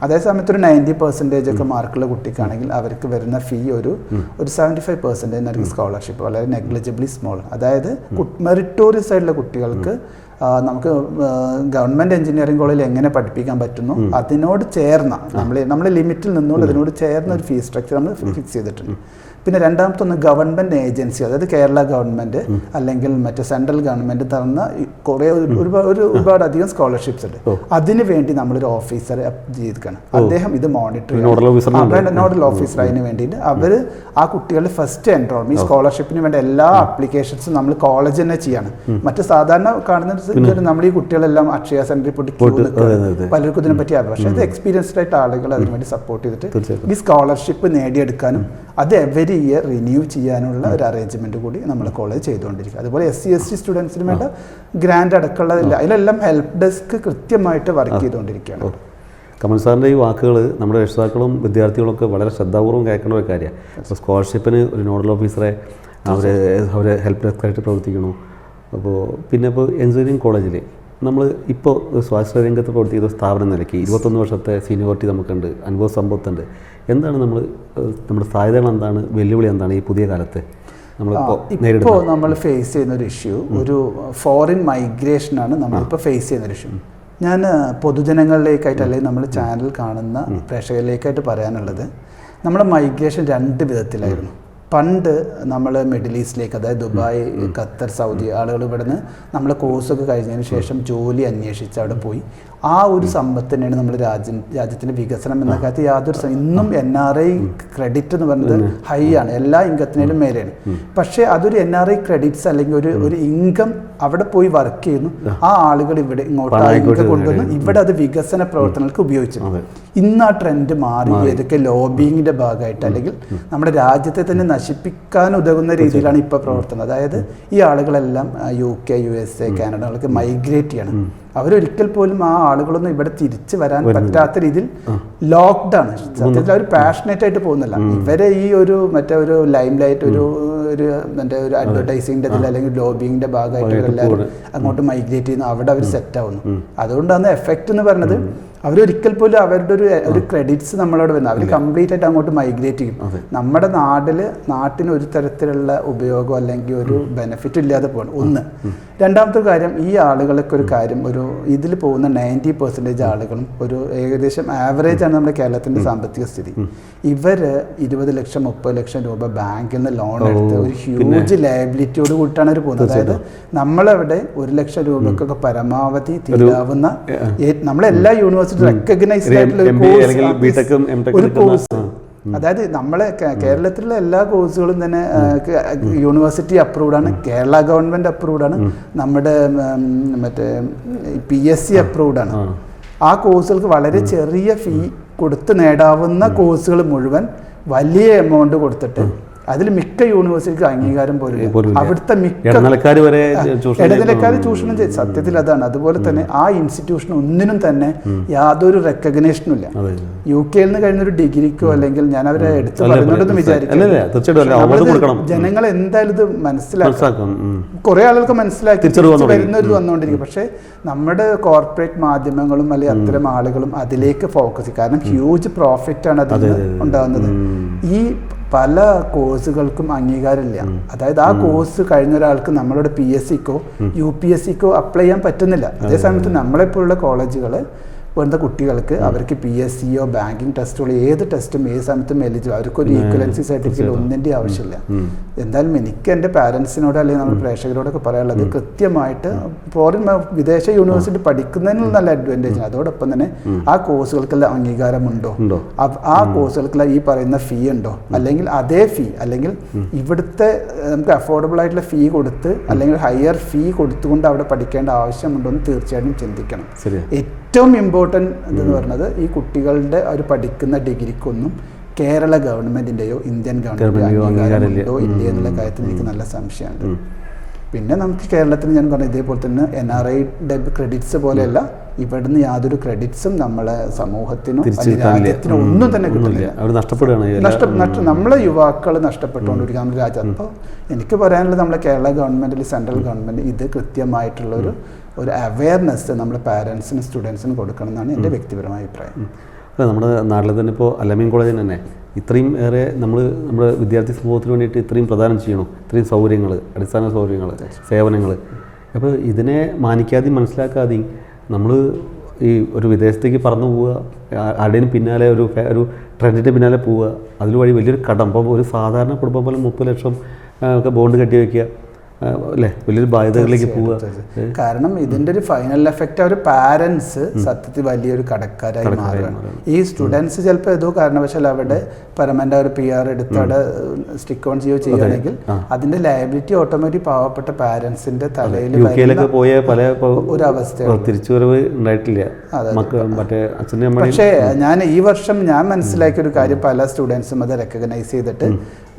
അതേ സമയത്ത് ഒരു നയന്റി പെർസെന്റേജ് ഒക്കെ മാർക്കുള്ള കുട്ടിക്കാണെങ്കിൽ അവർക്ക് വരുന്ന ഫീ ഒരു ഒരു സെവന്റി ഫൈവ് പെർസെന്റേജ് സ്കോളർഷിപ്പ് വളരെ നെഗ്ലിജിബിളി സ്മോൾ അതായത് മെറിറ്റോറിയസ് സൈഡിലെ കുട്ടികൾക്ക് നമുക്ക് ഗവൺമെന്റ് എഞ്ചിനീയറിംഗ് കോളേജിൽ എങ്ങനെ പഠിപ്പിക്കാൻ പറ്റുന്നു അതിനോട് ചേർന്ന നമ്മൾ നമ്മുടെ ലിമിറ്റിൽ നിന്നുകൊണ്ട് അതിനോട് ചേർന്ന ഒരു ഫീസ് സ്ട്രക്ചർ നമ്മൾ ഫിക്സ് ചെയ്തിട്ടുണ്ട്. പിന്നെ രണ്ടാമത്തെ ഒന്ന് ഗവൺമെന്റ് ഏജൻസി അതായത് കേരള ഗവൺമെന്റ് അല്ലെങ്കിൽ മറ്റേ സെൻട്രൽ ഗവൺമെന്റ് തന്ന കുറേ ഒരു- ഒരുപാട് ഒരു ഒരുപാട് അധികം സ്കോളർഷിപ്സ് ഉണ്ട്. അതിന് വേണ്ടി നമ്മളൊരു ഓഫീസറെ ചെയ്തിരിക്കണം. അദ്ദേഹം ഇത് മോണിറ്റർ ചെയ്യണം. നോഡൽ ഓഫീസർ അതിന് വേണ്ടിയിട്ട് അവർ ആ കുട്ടികളുടെ ഫസ്റ്റ് എൻറോൾമെന്റ് ഈ സ്കോളർഷിപ്പിന് വേണ്ട എല്ലാ അപ്ലിക്കേഷൻസും നമ്മൾ കോളേജ് തന്നെ ചെയ്യണം. മറ്റു സാധാരണ കാണുന്ന നമ്മൾ ഈ കുട്ടികളെല്ലാം അക്ഷയ പോയിട്ട് നിൽക്കുകയാണ്. അതെ. പലർക്കും ഇതിനെ പറ്റി അറിയാം. പക്ഷേ അത് എക്സ്പീരിയൻസ്ഡ് ആയിട്ട് ആളുകൾ അതിനുവേണ്ടി സപ്പോർട്ട് ചെയ്തിട്ട് ഈ സ്കോളർഷിപ്പ് നേടിയെടുക്കാനും അത് എവരി ഇയർ റിന്യൂ ചെയ്യാനുള്ള ഒരു അറേഞ്ച്മെന്റ് കൂടി നമ്മൾ കോളേജ് ചെയ്തുകൊണ്ടിരിക്കുക. അതുപോലെ എസ് സി എസ് ടി സ്റ്റുഡൻസിന് വേണ്ട ഗ്രാൻഡ് അടക്കമുള്ളതില്ല. അതിലെല്ലാം ഹെൽപ്പ് ഡെസ്ക് കൃത്യമായിട്ട് വർക്ക് ചെയ്തുകൊണ്ടിരിക്കുകയാണ്. കമൽ സാറിന്റെ ഈ വാക്കുകൾ നമ്മുടെ രക്ഷിതാക്കളും വിദ്യാർത്ഥികളൊക്കെ വളരെ ശ്രദ്ധാപൂർവം കേൾക്കേണ്ട ഒരു കാര്യമാണ്. അപ്പോൾ സ്കോളർഷിപ്പിന് ഒരു നോഡൽ ഓഫീസറെ അവർ അവർ ഹെൽപ്പ് ഡെസ്കായിട്ട് പ്രവർത്തിക്കണു അപ്പോൾ പിന്നെ ഇപ്പോൾ എഞ്ചിനീയറിംഗ് കോളേജിൽ നമ്മൾ ഇപ്പോൾ സ്വാശ്രയ രംഗത്ത് പ്രവർത്തിക്കുന്ന സ്ഥാപനം നിലയ്ക്ക് ഇരുപത്തൊന്ന് വർഷത്തെ സീനിയോറിറ്റി നമുക്കുണ്ട് അനുഭവ സമ്പത്തുണ്ട്. എന്താണ് നമ്മൾ നമ്മുടെ സാധ്യതകൾ എന്താണ് വെല്ലുവിളി എന്താണ് ഈ പുതിയ കാലത്ത് ഇപ്പോൾ നമ്മൾ ഫേസ് ചെയ്യുന്ന ഒരു ഇഷ്യൂ ഒരു ഫോറിൻ മൈഗ്രേഷനാണ് നമ്മളിപ്പോൾ ഫേസ് ചെയ്യുന്ന ഒരു ഇഷ്യൂ ഞാൻ പൊതുജനങ്ങളിലേക്കായിട്ട് അല്ലെങ്കിൽ നമ്മൾ ചാനൽ കാണുന്ന പ്രേക്ഷകരിലേക്കായിട്ട് പറയാനുള്ളത് നമ്മുടെ മൈഗ്രേഷൻ രണ്ട് വിധത്തിലായിരുന്നു. പണ്ട് നമ്മൾ മിഡിൽ ഈസ്റ്റിലേക്ക് അതായത് ദുബായ് ഖത്തർ സൗദി ആളുകൾ ഇവിടുന്ന് നമ്മൾ കോഴ്സൊക്കെ കഴിഞ്ഞതിന് ശേഷം ജോലി അന്വേഷിച്ച് അവിടെ പോയി. ആ ഒരു സമ്പത്ത് തന്നെയാണ് നമ്മൾ രാജ്യം രാജ്യത്തിന്റെ വികസനം എന്ന കാര്യത്തിൽ യാതൊരു ഇന്നും എൻ ആർ ഐ ക്രെഡിറ്റ് എന്ന് പറയുന്നത് ഹൈ ആണ്. എല്ലാ ഇൻകത്തിനേലും മേലെയാണ്. പക്ഷേ അതൊരു എൻ ആർ ഐ ക്രെഡിറ്റ്സ് അല്ലെങ്കിൽ ഒരു ഒരു ഇൻകം അവിടെ പോയി വർക്ക് ചെയ്യുന്നു. ആ. ആളുകൾ ഇവിടെ ഇങ്ങോട്ട് ആ ഇൻകം കൊണ്ടുവന്ന് ഇവിടെ അത് വികസന പ്രവർത്തനങ്ങൾക്ക് ഉപയോഗിച്ചു. ഇന്ന് ആ ട്രെൻഡ് മാറി. ഏതൊക്കെ ലോബിങ്ങിന്റെ ഭാഗമായിട്ട് അല്ലെങ്കിൽ നമ്മുടെ രാജ്യത്തെ തന്നെ നശിപ്പിക്കാൻ ഉതകുന്ന രീതിയിലാണ് ഇപ്പൊ പ്രവർത്തനം. അതായത് ഈ ആളുകളെല്ലാം U K U S A കാനഡകളൊക്കെ migrate ചെയ്യണം. അവരൊരിക്കൽ പോലും ആ ആളുകളൊന്നും ഇവിടെ തിരിച്ചു വരാൻ പറ്റാത്ത രീതിയിൽ ലോക്ക്ഡ് ആണ് സത്യത്തിൽ അവർ പാഷനേറ്റ് ആയിട്ട് പോകുന്നില്ല. ഇവരെ ഈ ഒരു മറ്റേ ഒരു ലൈം ലൈറ്റ് ഒരു ഒരു മറ്റേ ഒരു അഡ്വർടൈസിങ്ങിന്റെ ഇതിൽ അല്ലെങ്കിൽ ലോബിങ്ങിന്റെ ഭാഗമായിട്ട് എല്ലാവരും അങ്ങോട്ട് മൈഗ്രേറ്റ് ചെയ്യുന്നു അവിടെ അവർ സെറ്റ് ആവുന്നു. അതുകൊണ്ടാണ് എഫക്റ്റ് എന്ന് പറയുന്നത് അവരൊരിക്കൽ പോലും അവരുടെ ഒരു ഒരു ക്രെഡിറ്റ്സ് നമ്മളോട് വരുന്നത് അവർ കംപ്ലീറ്റ് ആയിട്ട് അങ്ങോട്ട് മൈഗ്രേറ്റ് ചെയ്യും. നമ്മുടെ നാട്ടിൽ നാട്ടിന് ഒരു തരത്തിലുള്ള ഉപയോഗം അല്ലെങ്കിൽ ഒരു ബെനിഫിറ്റ് ഇല്ലാതെ പോകണം ഒന്ന്. രണ്ടാമത്തെ കാര്യം ഈ ആളുകളൊക്കെ ഒരു കാര്യം ഒരു ഇതിൽ പോകുന്ന നയന്റി പെർസെന്റേജ് ആളുകളും ഒരു ഏകദേശം ആവറേജ് ആണ് നമ്മുടെ കേരളത്തിന്റെ സാമ്പത്തിക സ്ഥിതി. ഇവർ ഇരുപത് ലക്ഷം മുപ്പത് ലക്ഷം രൂപ ബാങ്കിൽ നിന്ന് ലോൺ എടുത്ത് ഒരു ഹ്യൂജ് ലയബിലിറ്റിയോട് കൂട്ടാണ് അവർ പോകുന്നത്. അതായത് നമ്മളവിടെ ഒരു ലക്ഷം രൂപക്കൊക്കെ പരമാവധി തീരാവുന്ന നമ്മളെല്ലാ യൂണിവേഴ്സിറ്റി റെക്കഗ്നൈസ്ഡ് ആയിട്ടുള്ള ഒരു കോഴ്സ് കോഴ്സ് അതായത് നമ്മളെ കേരളത്തിലെ കേരളത്തിലുള്ള എല്ലാ കോഴ്സുകളും തന്നെ യൂണിവേഴ്സിറ്റി അപ്രൂവ്ഡ് ആണ് കേരള ഗവൺമെന്റ് അപ്രൂവ്ഡ് ആണ് നമ്മുടെ മറ്റേ പി എസ് സി അപ്രൂവ്ഡ് ആണ്. ആ. കോഴ്സുകൾക്ക് വളരെ ചെറിയ ഫീ കൊടുത്ത് നേടാവുന്ന കോഴ്സുകൾ മുഴുവൻ വലിയ എമൗണ്ട് കൊടുത്തിട്ട് അതിൽ മിക്ക യൂണിവേഴ്സിറ്റിക്ക് അംഗീകാരം പോലും. അവിടുത്തെ മിക്ക ഇടനിലക്കാർ ചൂഷണം ചെയ്തു. സത്യത്തിൽ അതാണ്. അതുപോലെ തന്നെ ആ ഇൻസ്റ്റിറ്റ്യൂഷൻ ഒന്നിനും തന്നെ യാതൊരു റെക്കഗ്നേഷനും ഇല്ല. യു കെയിൽ നിന്ന് കഴിഞ്ഞ ഒരു ഡിഗ്രിക്കോ അല്ലെങ്കിൽ ഞാൻ അവരെ എടുത്തു പറഞ്ഞോണ്ടെന്ന് വിചാരിക്കും. ജനങ്ങൾ എന്തായാലും ഇത് മനസ്സിലാക്കും. കുറെ ആളുകൾക്ക് മനസ്സിലാക്കി വരുന്നൊരു വന്നുകൊണ്ടിരിക്കും. പക്ഷേ നമ്മുടെ കോർപ്പറേറ്റ് മാധ്യമങ്ങളും അല്ലെങ്കിൽ അത്തരം ആളുകളും അതിലേക്ക് ഫോക്കസ് ചെയ്യും. കാരണം ഹ്യൂജ് പ്രോഫിറ്റ് ആണ് അതിൽ ഉണ്ടാകുന്നത്. ഈ പല കോഴ്സുകൾക്കും അംഗീകാരമില്ല. അതായത് ആ കോഴ്സ് കഴിഞ്ഞ ഒരാൾക്ക് നമ്മളുടെ പി എസ് സിക്കോ യു പി എസ് സിക്കോ അപ്ലൈ ചെയ്യാൻ പറ്റുന്നില്ല. അതേസമയത്ത് നമ്മളെപ്പോലുള്ള കോളേജുകൾ വരുന്ന കുട്ടികൾക്ക് അവർക്ക് പി എസ് സിയോ ബാങ്കിങ് ടെസ്റ്റുകളോ ഏത് ടെസ്റ്റും ഏത് സമയത്തും എലിജിബിൾ അവർക്കൊരു ഈക്വലൻസി സർട്ടിഫിക്കറ്റ് ഒന്നിന്റെ ആവശ്യമില്ല. എന്തായാലും എനിക്ക് എന്റെ പാരൻസിനോട് അല്ലെങ്കിൽ നമ്മുടെ പ്രേക്ഷകരോടൊക്കെ പറയാനുള്ളത് കൃത്യമായിട്ട് ഫോറിൻ വിദേശ യൂണിവേഴ്സിറ്റി പഠിക്കുന്നതിനുള്ള നല്ല അഡ്വാന്റേജ് അതോടൊപ്പം തന്നെ ആ കോഴ്സുകൾക്കെല്ലാം അംഗീകാരമുണ്ടോ? ആ കോഴ്സുകൾക്കെല്ലാം ഈ പറയുന്ന ഫീ ഉണ്ടോ? അല്ലെങ്കിൽ അതേ ഫീ അല്ലെങ്കിൽ ഇവിടുത്തെ നമുക്ക് അഫോർഡബിൾ ആയിട്ടുള്ള ഫീ കൊടുത്ത് അല്ലെങ്കിൽ ഹയർ ഫീ കൊടുത്തുകൊണ്ട് അവിടെ പഠിക്കേണ്ട ആവശ്യമുണ്ടോ എന്ന് തീർച്ചയായിട്ടും ചിന്തിക്കണം. ഏറ്റവും ഇമ്പോർട്ടന്റ് എന്ന് പറയുന്നത് ഈ കുട്ടികളുടെ അവർ പഠിക്കുന്ന ഡിഗ്രിക്കൊന്നും കേരള ഗവൺമെന്റിന്റെയോ ഇന്ത്യൻ ഗവൺമെന്റിന്റെയോ ഇല്ല അംഗീകാരമുണ്ടോ എന്നുള്ള കാര്യത്തിൽ എനിക്ക് നല്ല സംശയമുണ്ട്. പിന്നെ നമുക്ക് കേരളത്തിൽ ഞാൻ പറഞ്ഞ ഇതേപോലെ തന്നെ എൻ ആർ ഐയുടെ ക്രെഡിറ്റ്സ് പോലെയല്ല ഇവിടുന്ന് യാതൊരു ക്രെഡിറ്റ്സും നമ്മളെ സമൂഹത്തിനോ രാജ്യത്തിനും അല്ലെങ്കിൽ ഒന്നും തന്നെ കിട്ടുന്നില്ല. നമ്മളെ യുവാക്കൾ നഷ്ടപ്പെട്ടുകൊണ്ടിരിക്കുക നമ്മുടെ രാജ്യം. അപ്പോൾ എനിക്ക് പറയാനുള്ളത് നമ്മളെ കേരള ഗവൺമെന്റിൽ സെൻട്രൽ ഗവൺമെന്റ് ഇത് കൃത്യമായിട്ടുള്ള ഒരു അവയർനെസ് നമ്മുടെ പാരൻസിനും സ്റ്റുഡൻസിനും കൊടുക്കണം എന്നാണ് എന്റെ വ്യക്തിപരമായ അഭിപ്രായം. അല്ല നമ്മുടെ നാട്ടിൽ തന്നെ ഇപ്പോൾ അലമീൻ കോളേജിൽ തന്നെ ഇത്രയും ഏറെ നമ്മൾ നമ്മുടെ വിദ്യാർത്ഥി സമൂഹത്തിന് വേണ്ടിയിട്ട് ഇത്രയും പ്രദാനം ചെയ്യണം? ഇത്രയും സൗകര്യങ്ങൾ അടിസ്ഥാന സൗകര്യങ്ങൾ സേവനങ്ങൾ അപ്പോൾ ഇതിനെ മാനിക്കാതെയും മനസ്സിലാക്കാതെയും നമ്മൾ ഈ ഒരു വിദേശത്തേക്ക് പറന്നു പോവുക ആരുടെയും പിന്നാലെ ഒരു ഒരു ട്രെൻഡിന്റെ പിന്നാലെ പോവുക അതിലുവഴി വലിയൊരു കടം. ഇപ്പോൾ ഒരു സാധാരണ കുടുംബം പോലെ മുപ്പത് ലക്ഷം ഒക്കെ ബോണ്ട് കെട്ടി വയ്ക്കുക അല്ലേ? വലിയൊരു ബാധ്യതകളിലേക്ക് പോവുക. കാരണം ഇതിന്റെ ഒരു ഫൈനൽ എഫക്റ്റ് അവർ പാരന്റ്സ് സത്യത്തിൽ വലിയൊരു കടക്കാരായി മാറുകയാണ്. ഈ സ്റ്റുഡൻസ് ചിലപ്പോൾ ഏതോ കാരണവശാൽ അവിടെ പെർമനന്റ് ഒരു പി ആർ എടുത്ത് അവിടെ സ്റ്റിക്ക് ഓൺ ചെയ്യുകയോ ചെയ്യുകയാണെങ്കിൽ അതിന്റെ ലയബിലിറ്റി ഓട്ടോമാറ്റിക് പാവപ്പെട്ട പാരന്റ്സിന്റെ തലയിൽ പോയ പല ഒരു അവസ്ഥയാണ് തിരിച്ചുവരവ് ഉണ്ടായിട്ടില്ല. പക്ഷേ ഞാൻ ഈ വർഷം ഞാൻ മനസ്സിലാക്കിയ ഒരു കാര്യം പല സ്റ്റുഡൻസും അത് റെക്കഗ്നൈസ് ചെയ്തിട്ട്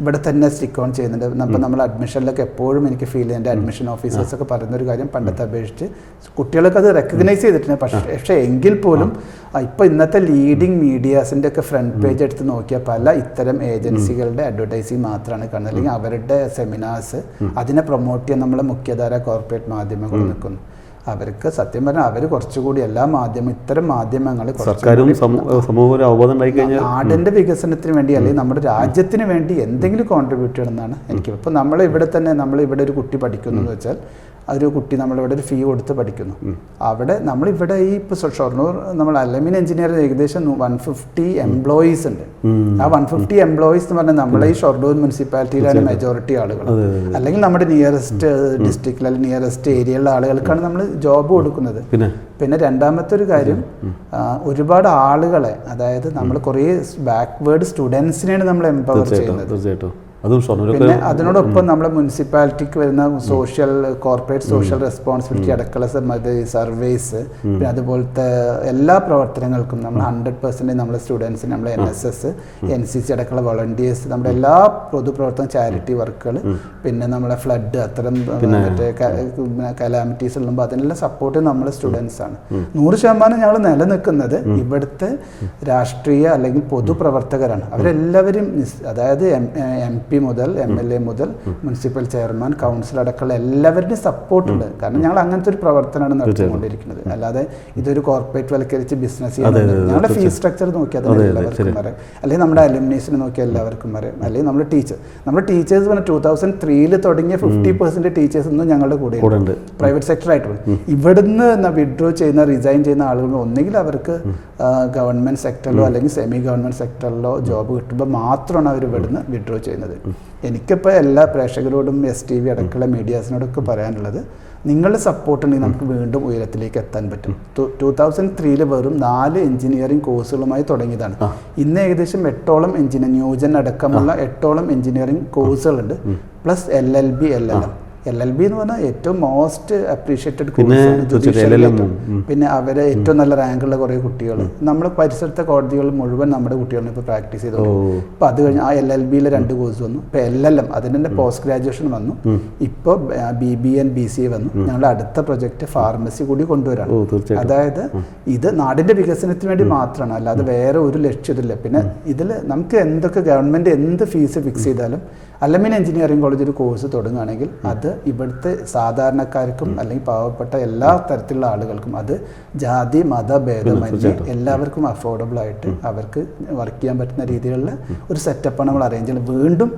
ഇവിടെ തന്നെ സ്റ്റിക്ക് ഓൺ ചെയ്യുന്നുണ്ട്. അപ്പം നമ്മൾ അഡ്മിഷനിലൊക്കെ എപ്പോഴും എനിക്ക് ഫീൽ എന്റെ അഡ്മിഷൻ ഓഫീസേഴ്സ് ഒക്കെ പറയുന്ന ഒരു കാര്യം പണ്ടത്തെ അപേക്ഷിച്ച് കുട്ടികളൊക്കെ അത് റെക്കഗ്നൈസ് ചെയ്തിട്ടുണ്ട്. പക്ഷേ പക്ഷേ എങ്കിൽ പോലും ഇപ്പോൾ ഇന്നത്തെ ലീഡിങ് മീഡിയാസിന്റെ ഒക്കെ ഫ്രണ്ട് പേജ് എടുത്ത് നോക്കിയാൽ പല ഇത്തരം ഏജൻസികളുടെ അഡ്വർടൈസിങ് മാത്രമാണ് കാണുന്നത്. അല്ലെങ്കിൽ അവരുടെ സെമിനാർസ് അതിനെ പ്രൊമോട്ട് ചെയ്യാൻ നമ്മളെ മുഖ്യധാര കോർപ്പറേറ്റ് മാധ്യമങ്ങൾ നിൽക്കുന്നു. അവർക്ക് സത്യം പറഞ്ഞാൽ അവർ കുറച്ചുകൂടി എല്ലാ മാധ്യമം ഇത്തരം മാധ്യമങ്ങൾ സർക്കാരും അവബോധം ഉണ്ടായി കഴിഞ്ഞാൽ നാടിന്റെ വികസനത്തിന് വേണ്ടി അല്ലെങ്കിൽ നമ്മുടെ രാജ്യത്തിന് വേണ്ടി എന്തെങ്കിലും കോൺട്രിബ്യൂട്ട് ചെയ്യണമെന്നാണ് എനിക്ക് ഇപ്പൊ നമ്മൾ ഇവിടെ തന്നെ നമ്മൾ ഇവിടെ ഒരു കുട്ടി പഠിക്കുന്നു വെച്ചാൽ ഒരു കുട്ടി നമ്മളിവിടെ ഒരു ഫീ കൊടുത്ത് പഠിക്കുന്നു. അവിടെ നമ്മളിവിടെ ഈ ഇപ്പോൾ ഷൊർണൂർ നമ്മൾ അലമിൻ എഞ്ചിനീയർ ഏകദേശം വൺ ഫിഫ്റ്റി എംപ്ലോയീസ് ഉണ്ട്. ആ വൺ ഫിഫ്റ്റി എംപ്ലോയീസ് എന്ന് പറഞ്ഞാൽ നമ്മളെ ഈ ഷൊർണൂർ മുനിസിപ്പാലിറ്റിയിലാണ് മെജോറിറ്റി ആളുകൾ. അല്ലെങ്കിൽ നമ്മുടെ നിയറസ്റ്റ് ഡിസ്ട്രിക്റ്റിൽ അല്ലെങ്കിൽ നിയറസ്റ്റ് ഏരിയയിലുള്ള ആളുകൾക്കാണ് നമ്മൾ ജോബ് കൊടുക്കുന്നത്. പിന്നെ? രണ്ടാമത്തെ ഒരു കാര്യം ഒരുപാട് ആളുകളെ അതായത് നമ്മൾ കുറേ ബാക്ക്വേർഡ് സ്റ്റുഡൻസിനെയാണ് നമ്മൾ എംപവർ ചെയ്യുന്നത്. അതും പിന്നെ അതിനോടൊപ്പം നമ്മുടെ മുനിസിപ്പാലിറ്റിക്ക് വരുന്ന സോഷ്യൽ കോർപ്പറേറ്റ് സോഷ്യൽ റെസ്പോൺസിബിലിറ്റി അടക്കള സർവേസ് പിന്നെ അതുപോലത്തെ എല്ലാ പ്രവർത്തനങ്ങൾക്കും നമ്മൾ ഹൺഡ്രഡ് പെർസെന്റ് നമ്മുടെ സ്റ്റുഡൻസിന് നമ്മൾ N S S N C C അടക്കമുള്ള വോളണ്ടിയേഴ്സ് നമ്മുടെ എല്ലാ പൊതുപ്രവർത്തന ചാരിറ്റി വർക്കുകൾ പിന്നെ നമ്മളെ ഫ്ലഡ് അത്തരം മറ്റേ കലാമിറ്റീസ് ഉള്ളുമ്പോൾ അതിനെല്ലാം സപ്പോർട്ട് നമ്മുടെ സ്റ്റുഡൻസ് ആണ്. നൂറ് ശതമാനം ഞങ്ങൾ നിലനിൽക്കുന്നത് ഇവിടുത്തെ രാഷ്ട്രീയ അല്ലെങ്കിൽ പൊതുപ്രവർത്തകരാണ്. അവരെല്ലാവരും അതായത് എം പി മുതൽ എം എൽ എ മുതൽ മുനിസിപ്പൽ ചെയർമാൻ കൗൺസിൽ അടക്കമുള്ള എല്ലാവരുടെയും സപ്പോർട്ടുണ്ട് കാരണം ഞങ്ങൾ അങ്ങനത്തെ ഒരു പ്രവർത്തനമാണ് നടത്തിക്കൊണ്ടിരിക്കുന്നത്. അല്ലാതെ ഇതൊരു കോർപ്പറേറ്റ് വൽക്കരിച്ച് ബിസിനസ് ചെയ്യുന്നത് ഞങ്ങളുടെ ഫീസ് സ്ട്രക്ചർ നോക്കിയാൽ തന്നെ എല്ലാവർക്കും വരെ അല്ലെങ്കിൽ നമ്മുടെ അലുമിനീസിനെ നോക്കിയാൽ എല്ലാവർക്കും അറിയാം അല്ലെങ്കിൽ നമ്മുടെ ടീച്ചർ നമ്മുടെ ടീച്ചേഴ്സ് പറഞ്ഞാൽ ടൂ തൗസൻഡ് ത്രീയിൽ തുടങ്ങിയ ഫിഫ്റ്റി പെർസെന്റ് ടീച്ചേഴ്സ് ഒന്നും ഞങ്ങളുടെ കൂടെ പ്രൈവറ്റ് സെക്ടർ ആയിട്ട് പോയി. ഇവിടുന്ന് വിഡ്രോ ചെയ്യുന്ന റിസൈൻ ചെയ്യുന്ന ആളുകൾ ഒന്നുകിൽ അവർക്ക് ഗവൺമെന്റ് സെക്ടറിലോ അല്ലെങ്കിൽ സെമി ഗവൺമെന്റ് സെക്ടറിലോ ജോബ് കിട്ടുമ്പോൾ മാത്രമാണ് അവർ ഇവിടുന്ന് വിഡ്രോ ചെയ്യുന്നത്. എനിക്കിപ്പോൾ എല്ലാ പ്രേക്ഷകരോടും എസ് ടി വി അടക്കമുള്ള മീഡിയാസിനോടൊക്കെ പറയാനുള്ളത് നിങ്ങളുടെ സപ്പോർട്ട് ഉണ്ടെങ്കിൽ നമുക്ക് വീണ്ടും ഉയരത്തിലേക്ക് എത്താൻ പറ്റും. ടൂ തൗസൻഡ് ത്രീയിൽ വെറും നാല് എഞ്ചിനീയറിംഗ് കോഴ്സുകളുമായി തുടങ്ങിയതാണ്. ഇന്ന് ഏകദേശം എട്ടോളം എഞ്ചിനീയർ ന്യൂജൻ അടക്കമുള്ള എട്ടോളം എഞ്ചിനീയറിംഗ് കോഴ്സുകളുണ്ട്. Plus L L B L L M L L B എന്ന് പറഞ്ഞാൽ ഏറ്റവും മോസ്റ്റ് അപ്രീഷിയേറ്റഡ് ഉം, പിന്നെ അവരെ ഏറ്റവും നല്ല റാങ്കുള്ള കുറേ കുട്ടികൾ. നമ്മൾ പരിസരത്തെ കോടതികൾ മുഴുവൻ നമ്മുടെ കുട്ടികളും ഇപ്പോൾ പ്രാക്ടീസ് ചെയ്തു അപ്പോൾ അത് കഴിഞ്ഞ് ആ എൽ എൽ ബിയിലെ രണ്ട് കോഴ്സ് വന്നു. ഇപ്പോൾ എൽ എൽ എം അതിന്റെ തന്നെ പോസ്റ്റ് ഗ്രാജുവേഷൻ വന്നു. ഇപ്പോൾ B B N B C A വന്നു. ഞങ്ങളുടെ അടുത്ത പ്രൊജക്റ്റ് ഫാർമസി കൂടി കൊണ്ടുവരാണ്. അതായത് ഇത് നാടിന്റെ വികസനത്തിന് വേണ്ടി മാത്രമാണ്. അല്ലാതെ വേറെ ഒരു ലക്ഷ്യത്തില്ല പിന്നെ ഇതിൽ നമുക്ക് എന്തൊക്കെ ഗവൺമെന്റ് എന്ത് ഫീസ് ഫിക്സ് ചെയ്താലും അലമിൻ എഞ്ചിനീയറിംഗ് കോളേജ് ഒരു കോഴ്സ് തുടങ്ങുകയാണെങ്കിൽ അത് ഇവിടുത്തെ സാധാരണക്കാർക്കും അല്ലെങ്കിൽ പാവപ്പെട്ട എല്ലാ തരത്തിലുള്ള ആളുകൾക്കും അത് ജാതി മത ഭേദമന്യേ എല്ലാവർക്കും അഫോർഡബിൾ ആയിട്ട് അവർക്ക് വർക്ക് ചെയ്യാൻ പറ്റുന്ന രീതിയിലുള്ള ഒരു സെറ്റപ്പാണ് നമ്മൾ അറേഞ്ച് ചെയ്യുന്നത്. വീണ്ടും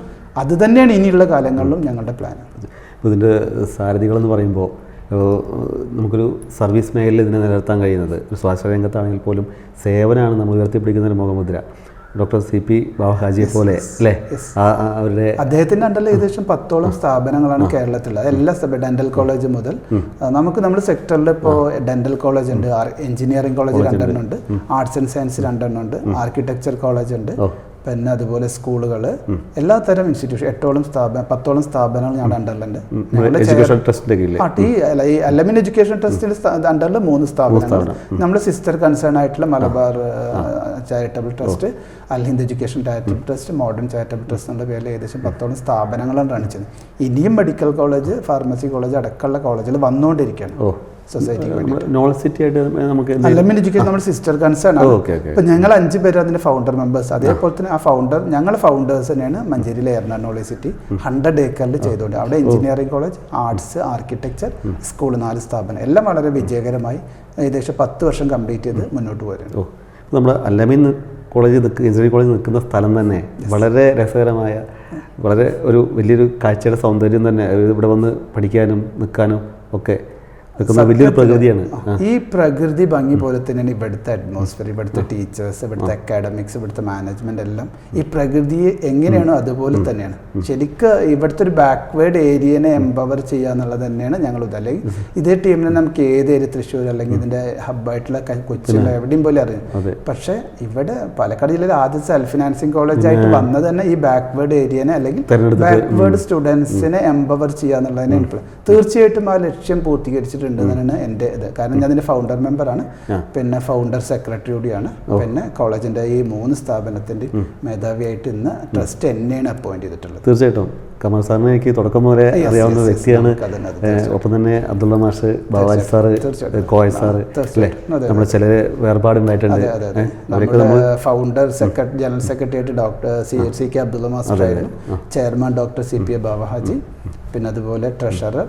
അത് തന്നെയാണ് ഇനിയുള്ള കാലങ്ങളിലും ഞങ്ങളുടെ പ്ലാൻ ഇതിന്റെ സാരഥികളെന്ന് പറയുമ്പോൾ നമുക്കൊരു സർവീസ് മേഖലയിൽ ഇതിനെ നിലനിർത്താൻ കഴിയുന്നത്. ഒരു സ്വാശ്രയ രംഗത്താണെങ്കിൽ പോലും സേവനമാണ് നമ്മൾ ഉയർത്തിപ്പിടിക്കുന്ന ഒരു മുഖമുദ്ര. ഡോക്ടർ സി പി ബാബുഹാജിയെ പോലെ അല്ലേ? അവരുടെ അദ്ദേഹത്തിന്റെ അണ്ടറിൽ ഏകദേശം പത്തോളം സ്ഥാപനങ്ങളാണ് കേരളത്തിലുള്ളത് എല്ലാ ഡെന്റൽ കോളേജ് മുതൽ നമുക്ക് നമ്മുടെ സെക്ടറിൽ ഇപ്പോൾ ഡെന്റൽ കോളേജ് ഉണ്ട് എഞ്ചിനീയറിംഗ് കോളേജ് രണ്ടെണ്ണം ഉണ്ട് ആർട്സ് ആൻഡ് സയൻസ് രണ്ടെണ്ണം ഉണ്ട് ആർക്കിടെക്ചർ കോളേജ് ഉണ്ട്. പിന്നെ അതുപോലെ സ്കൂളുകൾ എല്ലാ തരം ഇൻസ്റ്റിറ്റ്യൂഷൻ എട്ടോളം സ്ഥാപനം പത്തോളം സ്ഥാപനങ്ങൾ ഞാൻ അണ്ടറിലുണ്ട്. ഈ അലമിൻ എഡ്യൂക്കേഷൻ ട്രസ്റ്റിൽ അണ്ടറിൽ മൂന്ന് സ്ഥാപനങ്ങൾ നമ്മുടെ സിസ്റ്റർ കൺസേൺ ആയിട്ടുള്ള Malabar charitable trust Al Hind education charitable trust modern charitable trust എന്നുള്ള പേരിൽ ഏകദേശം പത്തോളം സ്ഥാപനങ്ങളാണ് കാണിച്ചത് ഇനിയും മെഡിക്കൽ കോളേജ് ഫാർമസി കോളേജ് അടക്കമുള്ള കോളേജിൽ വന്നുകൊണ്ടിരിക്കുകയാണ് സൊസൈറ്റിക്ക് വേണ്ടി നമ്മുടെ സിസ്റ്റർ കൺസേൺ ആണ്. ഓക്കെ ഓക്കെ ഇപ്പം ഞങ്ങൾ അഞ്ച് പേര് അതിന്റെ ഫൗണ്ടർ മെമ്പേഴ്സ് അതേപോലെ തന്നെ ആ ഫൗണ്ടർ ഞങ്ങൾ ഫൗണ്ടേഴ്സ് തന്നെയാണ് മഞ്ചേരിയിലെ എറണാകുളം സിറ്റി ഹൺഡ്രഡ് ഏക്കറിൽ ചെയ്തുകൊണ്ട് അവിടെ engineering college arts architecture school നാല് സ്ഥാപനം. എല്ലാം വളരെ വിജയകരമായി ഏകദേശം പത്ത് വർഷം കംപ്ലീറ്റ് ചെയ്ത് മുന്നോട്ട് പോരുന്നു ഓ. നമ്മുടെ അല്ലമീൻ കോളേജ് നിൽക്കുന്ന എഞ്ചിനീയറിംഗ് കോളേജ് നിൽക്കുന്ന സ്ഥലം തന്നെ വളരെ രസകരമായ വളരെ ഒരു വലിയൊരു കാഴ്ചയുടെ സൗന്ദര്യം തന്നെ ഇവിടെ വന്ന് പഠിക്കാനും നിൽക്കാനും ഒക്കെ വലിയൊരു പ്രകൃതിയാണ്. ഈ പ്രകൃതി ഭംഗി പോലെ തന്നെയാണ് ഇവിടുത്തെ അറ്റ്മോസ്ഫിയർ ഇവിടുത്തെ ടീച്ചേഴ്സ് ഇവിടുത്തെ അക്കാഡമിക്സ് ഇവിടുത്തെ മാനേജ്മെന്റ് എല്ലാം ഈ പ്രകൃതിയെ എങ്ങനെയാണോ അതുപോലെ തന്നെയാണ്. ശരിക്കും ഇവിടുത്തെ ഒരു ബാക്ക്വേർഡ് ഏരിയനെ എംപവർ ചെയ്യുക എന്നുള്ളത് തന്നെയാണ് ഞങ്ങൾ ഇത് അല്ലെങ്കിൽ ഇതേ ടീമിനെ നമുക്ക് ഏത് ഏരിയ തൃശ്ശൂർ അല്ലെങ്കിൽ ഇതിന്റെ ഹബ്ബായിട്ടുള്ള കൊച്ചി എവിടെയും പോലെ അറിയാം. പക്ഷെ ഇവിടെ പാലക്കാട് ജില്ലയിൽ ആദ്യ സെൽഫ് ഫിനാൻസിങ് കോളേജ് ആയിട്ട് വന്നത് തന്നെ ഈ ബാക്ക്വേർഡ് ഏരിയനെ അല്ലെങ്കിൽ ബാക്ക്വേർഡ് സ്റ്റുഡൻസിനെ എംപവർ ചെയ്യുക എന്നുള്ളതിനെ തീർച്ചയായിട്ടും ആ ലക്ഷ്യം പൂർത്തീകരിച്ചിട്ടുണ്ട്. എന്നാണ് എന്റെ ഇത്. കാരണം ഞാൻ അതിന്റെ ഫൗണ്ടർ മെമ്പറാണ്. പിന്നെ ഫൗണ്ടർ സെക്രട്ടറി കൂടിയാണ്. പിന്നെ കോളേജിന്റെ ഈ മൂന്ന് സ്ഥാപനത്തിന്റെ മേധാവിയായിട്ട് ഇന്ന് ട്രസ്റ്റ് എന്നെയാണ് അപ്പോയിന്റ് ചെയ്തിട്ടുള്ളത്. തീർച്ചയായിട്ടും. കമൽ സാറിനെ എനിക്ക് തുടക്കം മുതലേ അറിയാവുന്ന. വ്യക്തിയാണ്. ഒപ്പം തന്നെ അബ്ദുള്ള മാഷ് ബാവാജി സാറ് കോയ സാറ് അല്ലേ? നമ്മൾ നമ്മുടെ ചില വേർപാടുണ്ടായിട്ടുണ്ട്. ഫൗണ്ടർ സെക്രട്ടറി ജനറൽ സെക്രട്ടറി ആയിട്ട് doctor C C K Abdulla master ആയിരുന്നു. Chairman doctor C P A Baba Haji പിന്നെ അതുപോലെ ട്രഷറർ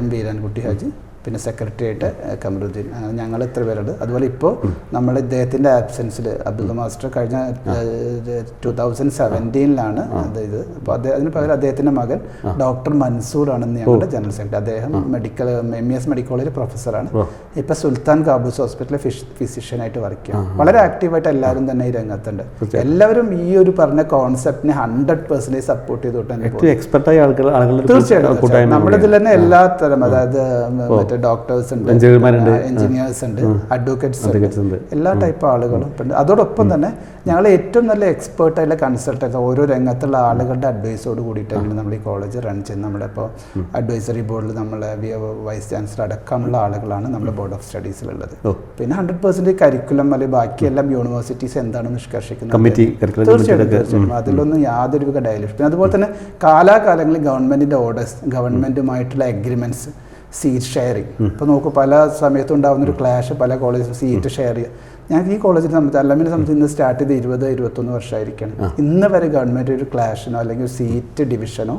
എം വീരൻകുട്ടി ഹാജി പിന്നെ സെക്രട്ടറി ആയിട്ട് കമറുദ്ദീൻ ഞങ്ങൾ ഇത്ര പേരുണ്ട്? അതുപോലെ ഇപ്പോൾ നമ്മൾ ഇദ്ദേഹത്തിന്റെ ആബ്സെൻസിൽ അബ്ദുള്ള മാസ്റ്റർ കഴിഞ്ഞ ടു തൗസൻഡ് സെവന്റീനിലാണ് അതായത്. അപ്പോൾ അദ്ദേഹം അതിന് പകരം അദ്ദേഹത്തിന്റെ മകൻ ഡോക്ടർ മൻസൂർ ആണെന്ന് ഞങ്ങളുടെ ജനറൽ സെക്രട്ടറി അദ്ദേഹം medical M E S medical കോളേജിൽ പ്രൊഫസറാണ് ഇപ്പം സുൽത്താൻ കാബൂസ് ഹോസ്പിറ്റലിൽ ഫിഷ് ഫിസിഷ്യനായിട്ട് വർക്ക് ചെയ്യും വളരെ ആക്റ്റീവായിട്ട് എല്ലാവരും തന്നെ ഈ രംഗത്തുണ്ട്. എല്ലാവരും ഈ ഒരു പറഞ്ഞ കോൺസെപ്റ്റിനെ ഹൺഡ്രഡ് പെർസെന്റേജ് സപ്പോർട്ട് ചെയ്തോട്ടെ തീർച്ചയായിട്ടും നമ്മളിതിൽ തന്നെ എല്ലാ തരം അതായത് മറ്റേ ഡോക്ടേഴ്സ് ഉണ്ട്. എഞ്ചിനീയേഴ്സ് ഉണ്ട് അഡ്വക്കേറ്റ്സ് ഉണ്ട്. ഉണ്ട്. എല്ലാ ടൈപ്പ് ആളുകളും ഉണ്ട്. അതോടൊപ്പം തന്നെ ഞങ്ങൾ ഏറ്റവും നല്ല എക്സ്പേർട്ട് ആയിട്ടുള്ള കൺസൾട്ടൻസ് ഓരോ രംഗത്തുള്ള ആളുകളുടെ അഡ്വൈസോട് കൂടിയിട്ടാണ് നമ്മൾ ഈ കോളേജ് റൺ ചെയ്യുന്നത്. നമ്മളിപ്പോൾ അഡ്വൈസറി ബോർഡിൽ നമ്മളെ വൈസ് ചാൻസലർ അടക്കമുള്ള ആളുകളാണ് നമ്മുടെ ബോർഡ് ഓഫ് സ്റ്റഡീസിലുള്ളത്. പിന്നെ ഹൺഡ്രഡ് പെർസെന്റ് കരിക്കുലം അല്ലെങ്കിൽ ബാക്കിയെല്ലാം യൂണിവേഴ്സിറ്റീസ് എന്താണ് നിഷ്കർഷിക്കുന്നത്. തീർച്ചയായിട്ടും അതിലൊന്നും യാതൊരു ഡയലിഷൻ പിന്നെ അതുപോലെ തന്നെ കാലാകാലങ്ങളിൽ ഗവൺമെന്റിന്റെ ഓർഡേഴ്സ് ഗവൺമെന്റുമായിട്ടുള്ള എഗ്രിമെന്റ്സ് സീറ്റ് ഷെയറിങ് ഇപ്പോൾ നോക്കൂ പല സമയത്തും ഉണ്ടാകുന്ന ഒരു ക്ലാഷ് പല കോളേജും സീറ്റ് ഷെയർ ചെയ്യുക. ഞാൻ ഈ കോളേജിനെ സംബന്ധിച്ച് അല്ലമിനെ സംബന്ധിച്ച് ഇന്ന് സ്റ്റാർട്ട് ചെയ്ത് ഇരുപത് ഇരുപത്തൊന്ന് വർഷമായിരിക്കണം. ഇന്ന് വരെ ഗവൺമെന്റ് ഒരു ക്ലാഷിനോ അല്ലെങ്കിൽ സീറ്റ് ഡിവിഷനോ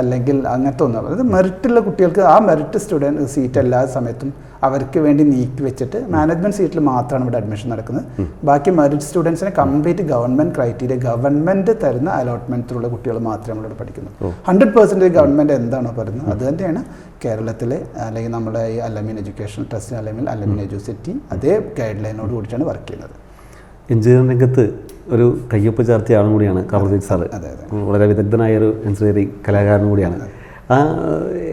അല്ലെങ്കിൽ അങ്ങനത്തെ ഒന്നും അതായത് മെറിറ്റുള്ള കുട്ടികൾക്ക് ആ മെറിറ്റ് സ്റ്റുഡന്റ് സീറ്റ് എല്ലാ സമയത്തും അവർക്ക് വേണ്ടി നീക്കി വെച്ചിട്ട് മാനേജ്മെന്റ് സീറ്റിൽ മാത്രമാണ് ഇവിടെ അഡ്മിഷൻ നടക്കുന്നത്. ബാക്കി മെറിറ്റ് സ്റ്റുഡൻസിനെ കംപ്ലീറ്റ് ഗവൺമെന്റ് ക്രൈറ്റീരിയ ഗവൺമെന്റ് തരുന്ന അലോട്ട്മെന്റിലുള്ള കുട്ടികൾ മാത്രമേ നമ്മളിവിടെ പഠിക്കുന്നു ഹൺഡ്രഡ് പെർസെന്റേജ് ഗവൺമെന്റ് എന്താണോ പറയുന്നത്? അത് തന്നെയാണ് കേരളത്തിലെ അല്ലെങ്കിൽ നമ്മുടെ ഈ അലമിൻ എഡ്യൂക്കേഷൻ ട്രസ്റ്റ് അല്ലെങ്കിൽ അലമിൻ എഡ്യൂസിറ്റി അതേ ഗൈഡ് ലൈനോട് കൂടിയിട്ടാണ് വർക്ക് ചെയ്യുന്നത്. എഞ്ചിനീയറിംഗ് രംഗത്ത് ഒരു കയ്യൊപ്പ് ചേർത്തിയ ആളും കൂടിയാണ് കമൽദീപ് സാറ്. വളരെ വിദഗ്ധനായ ഒരു എഞ്ചിനീയറിംഗ് കലാകാരനും കൂടിയാണ്. ആ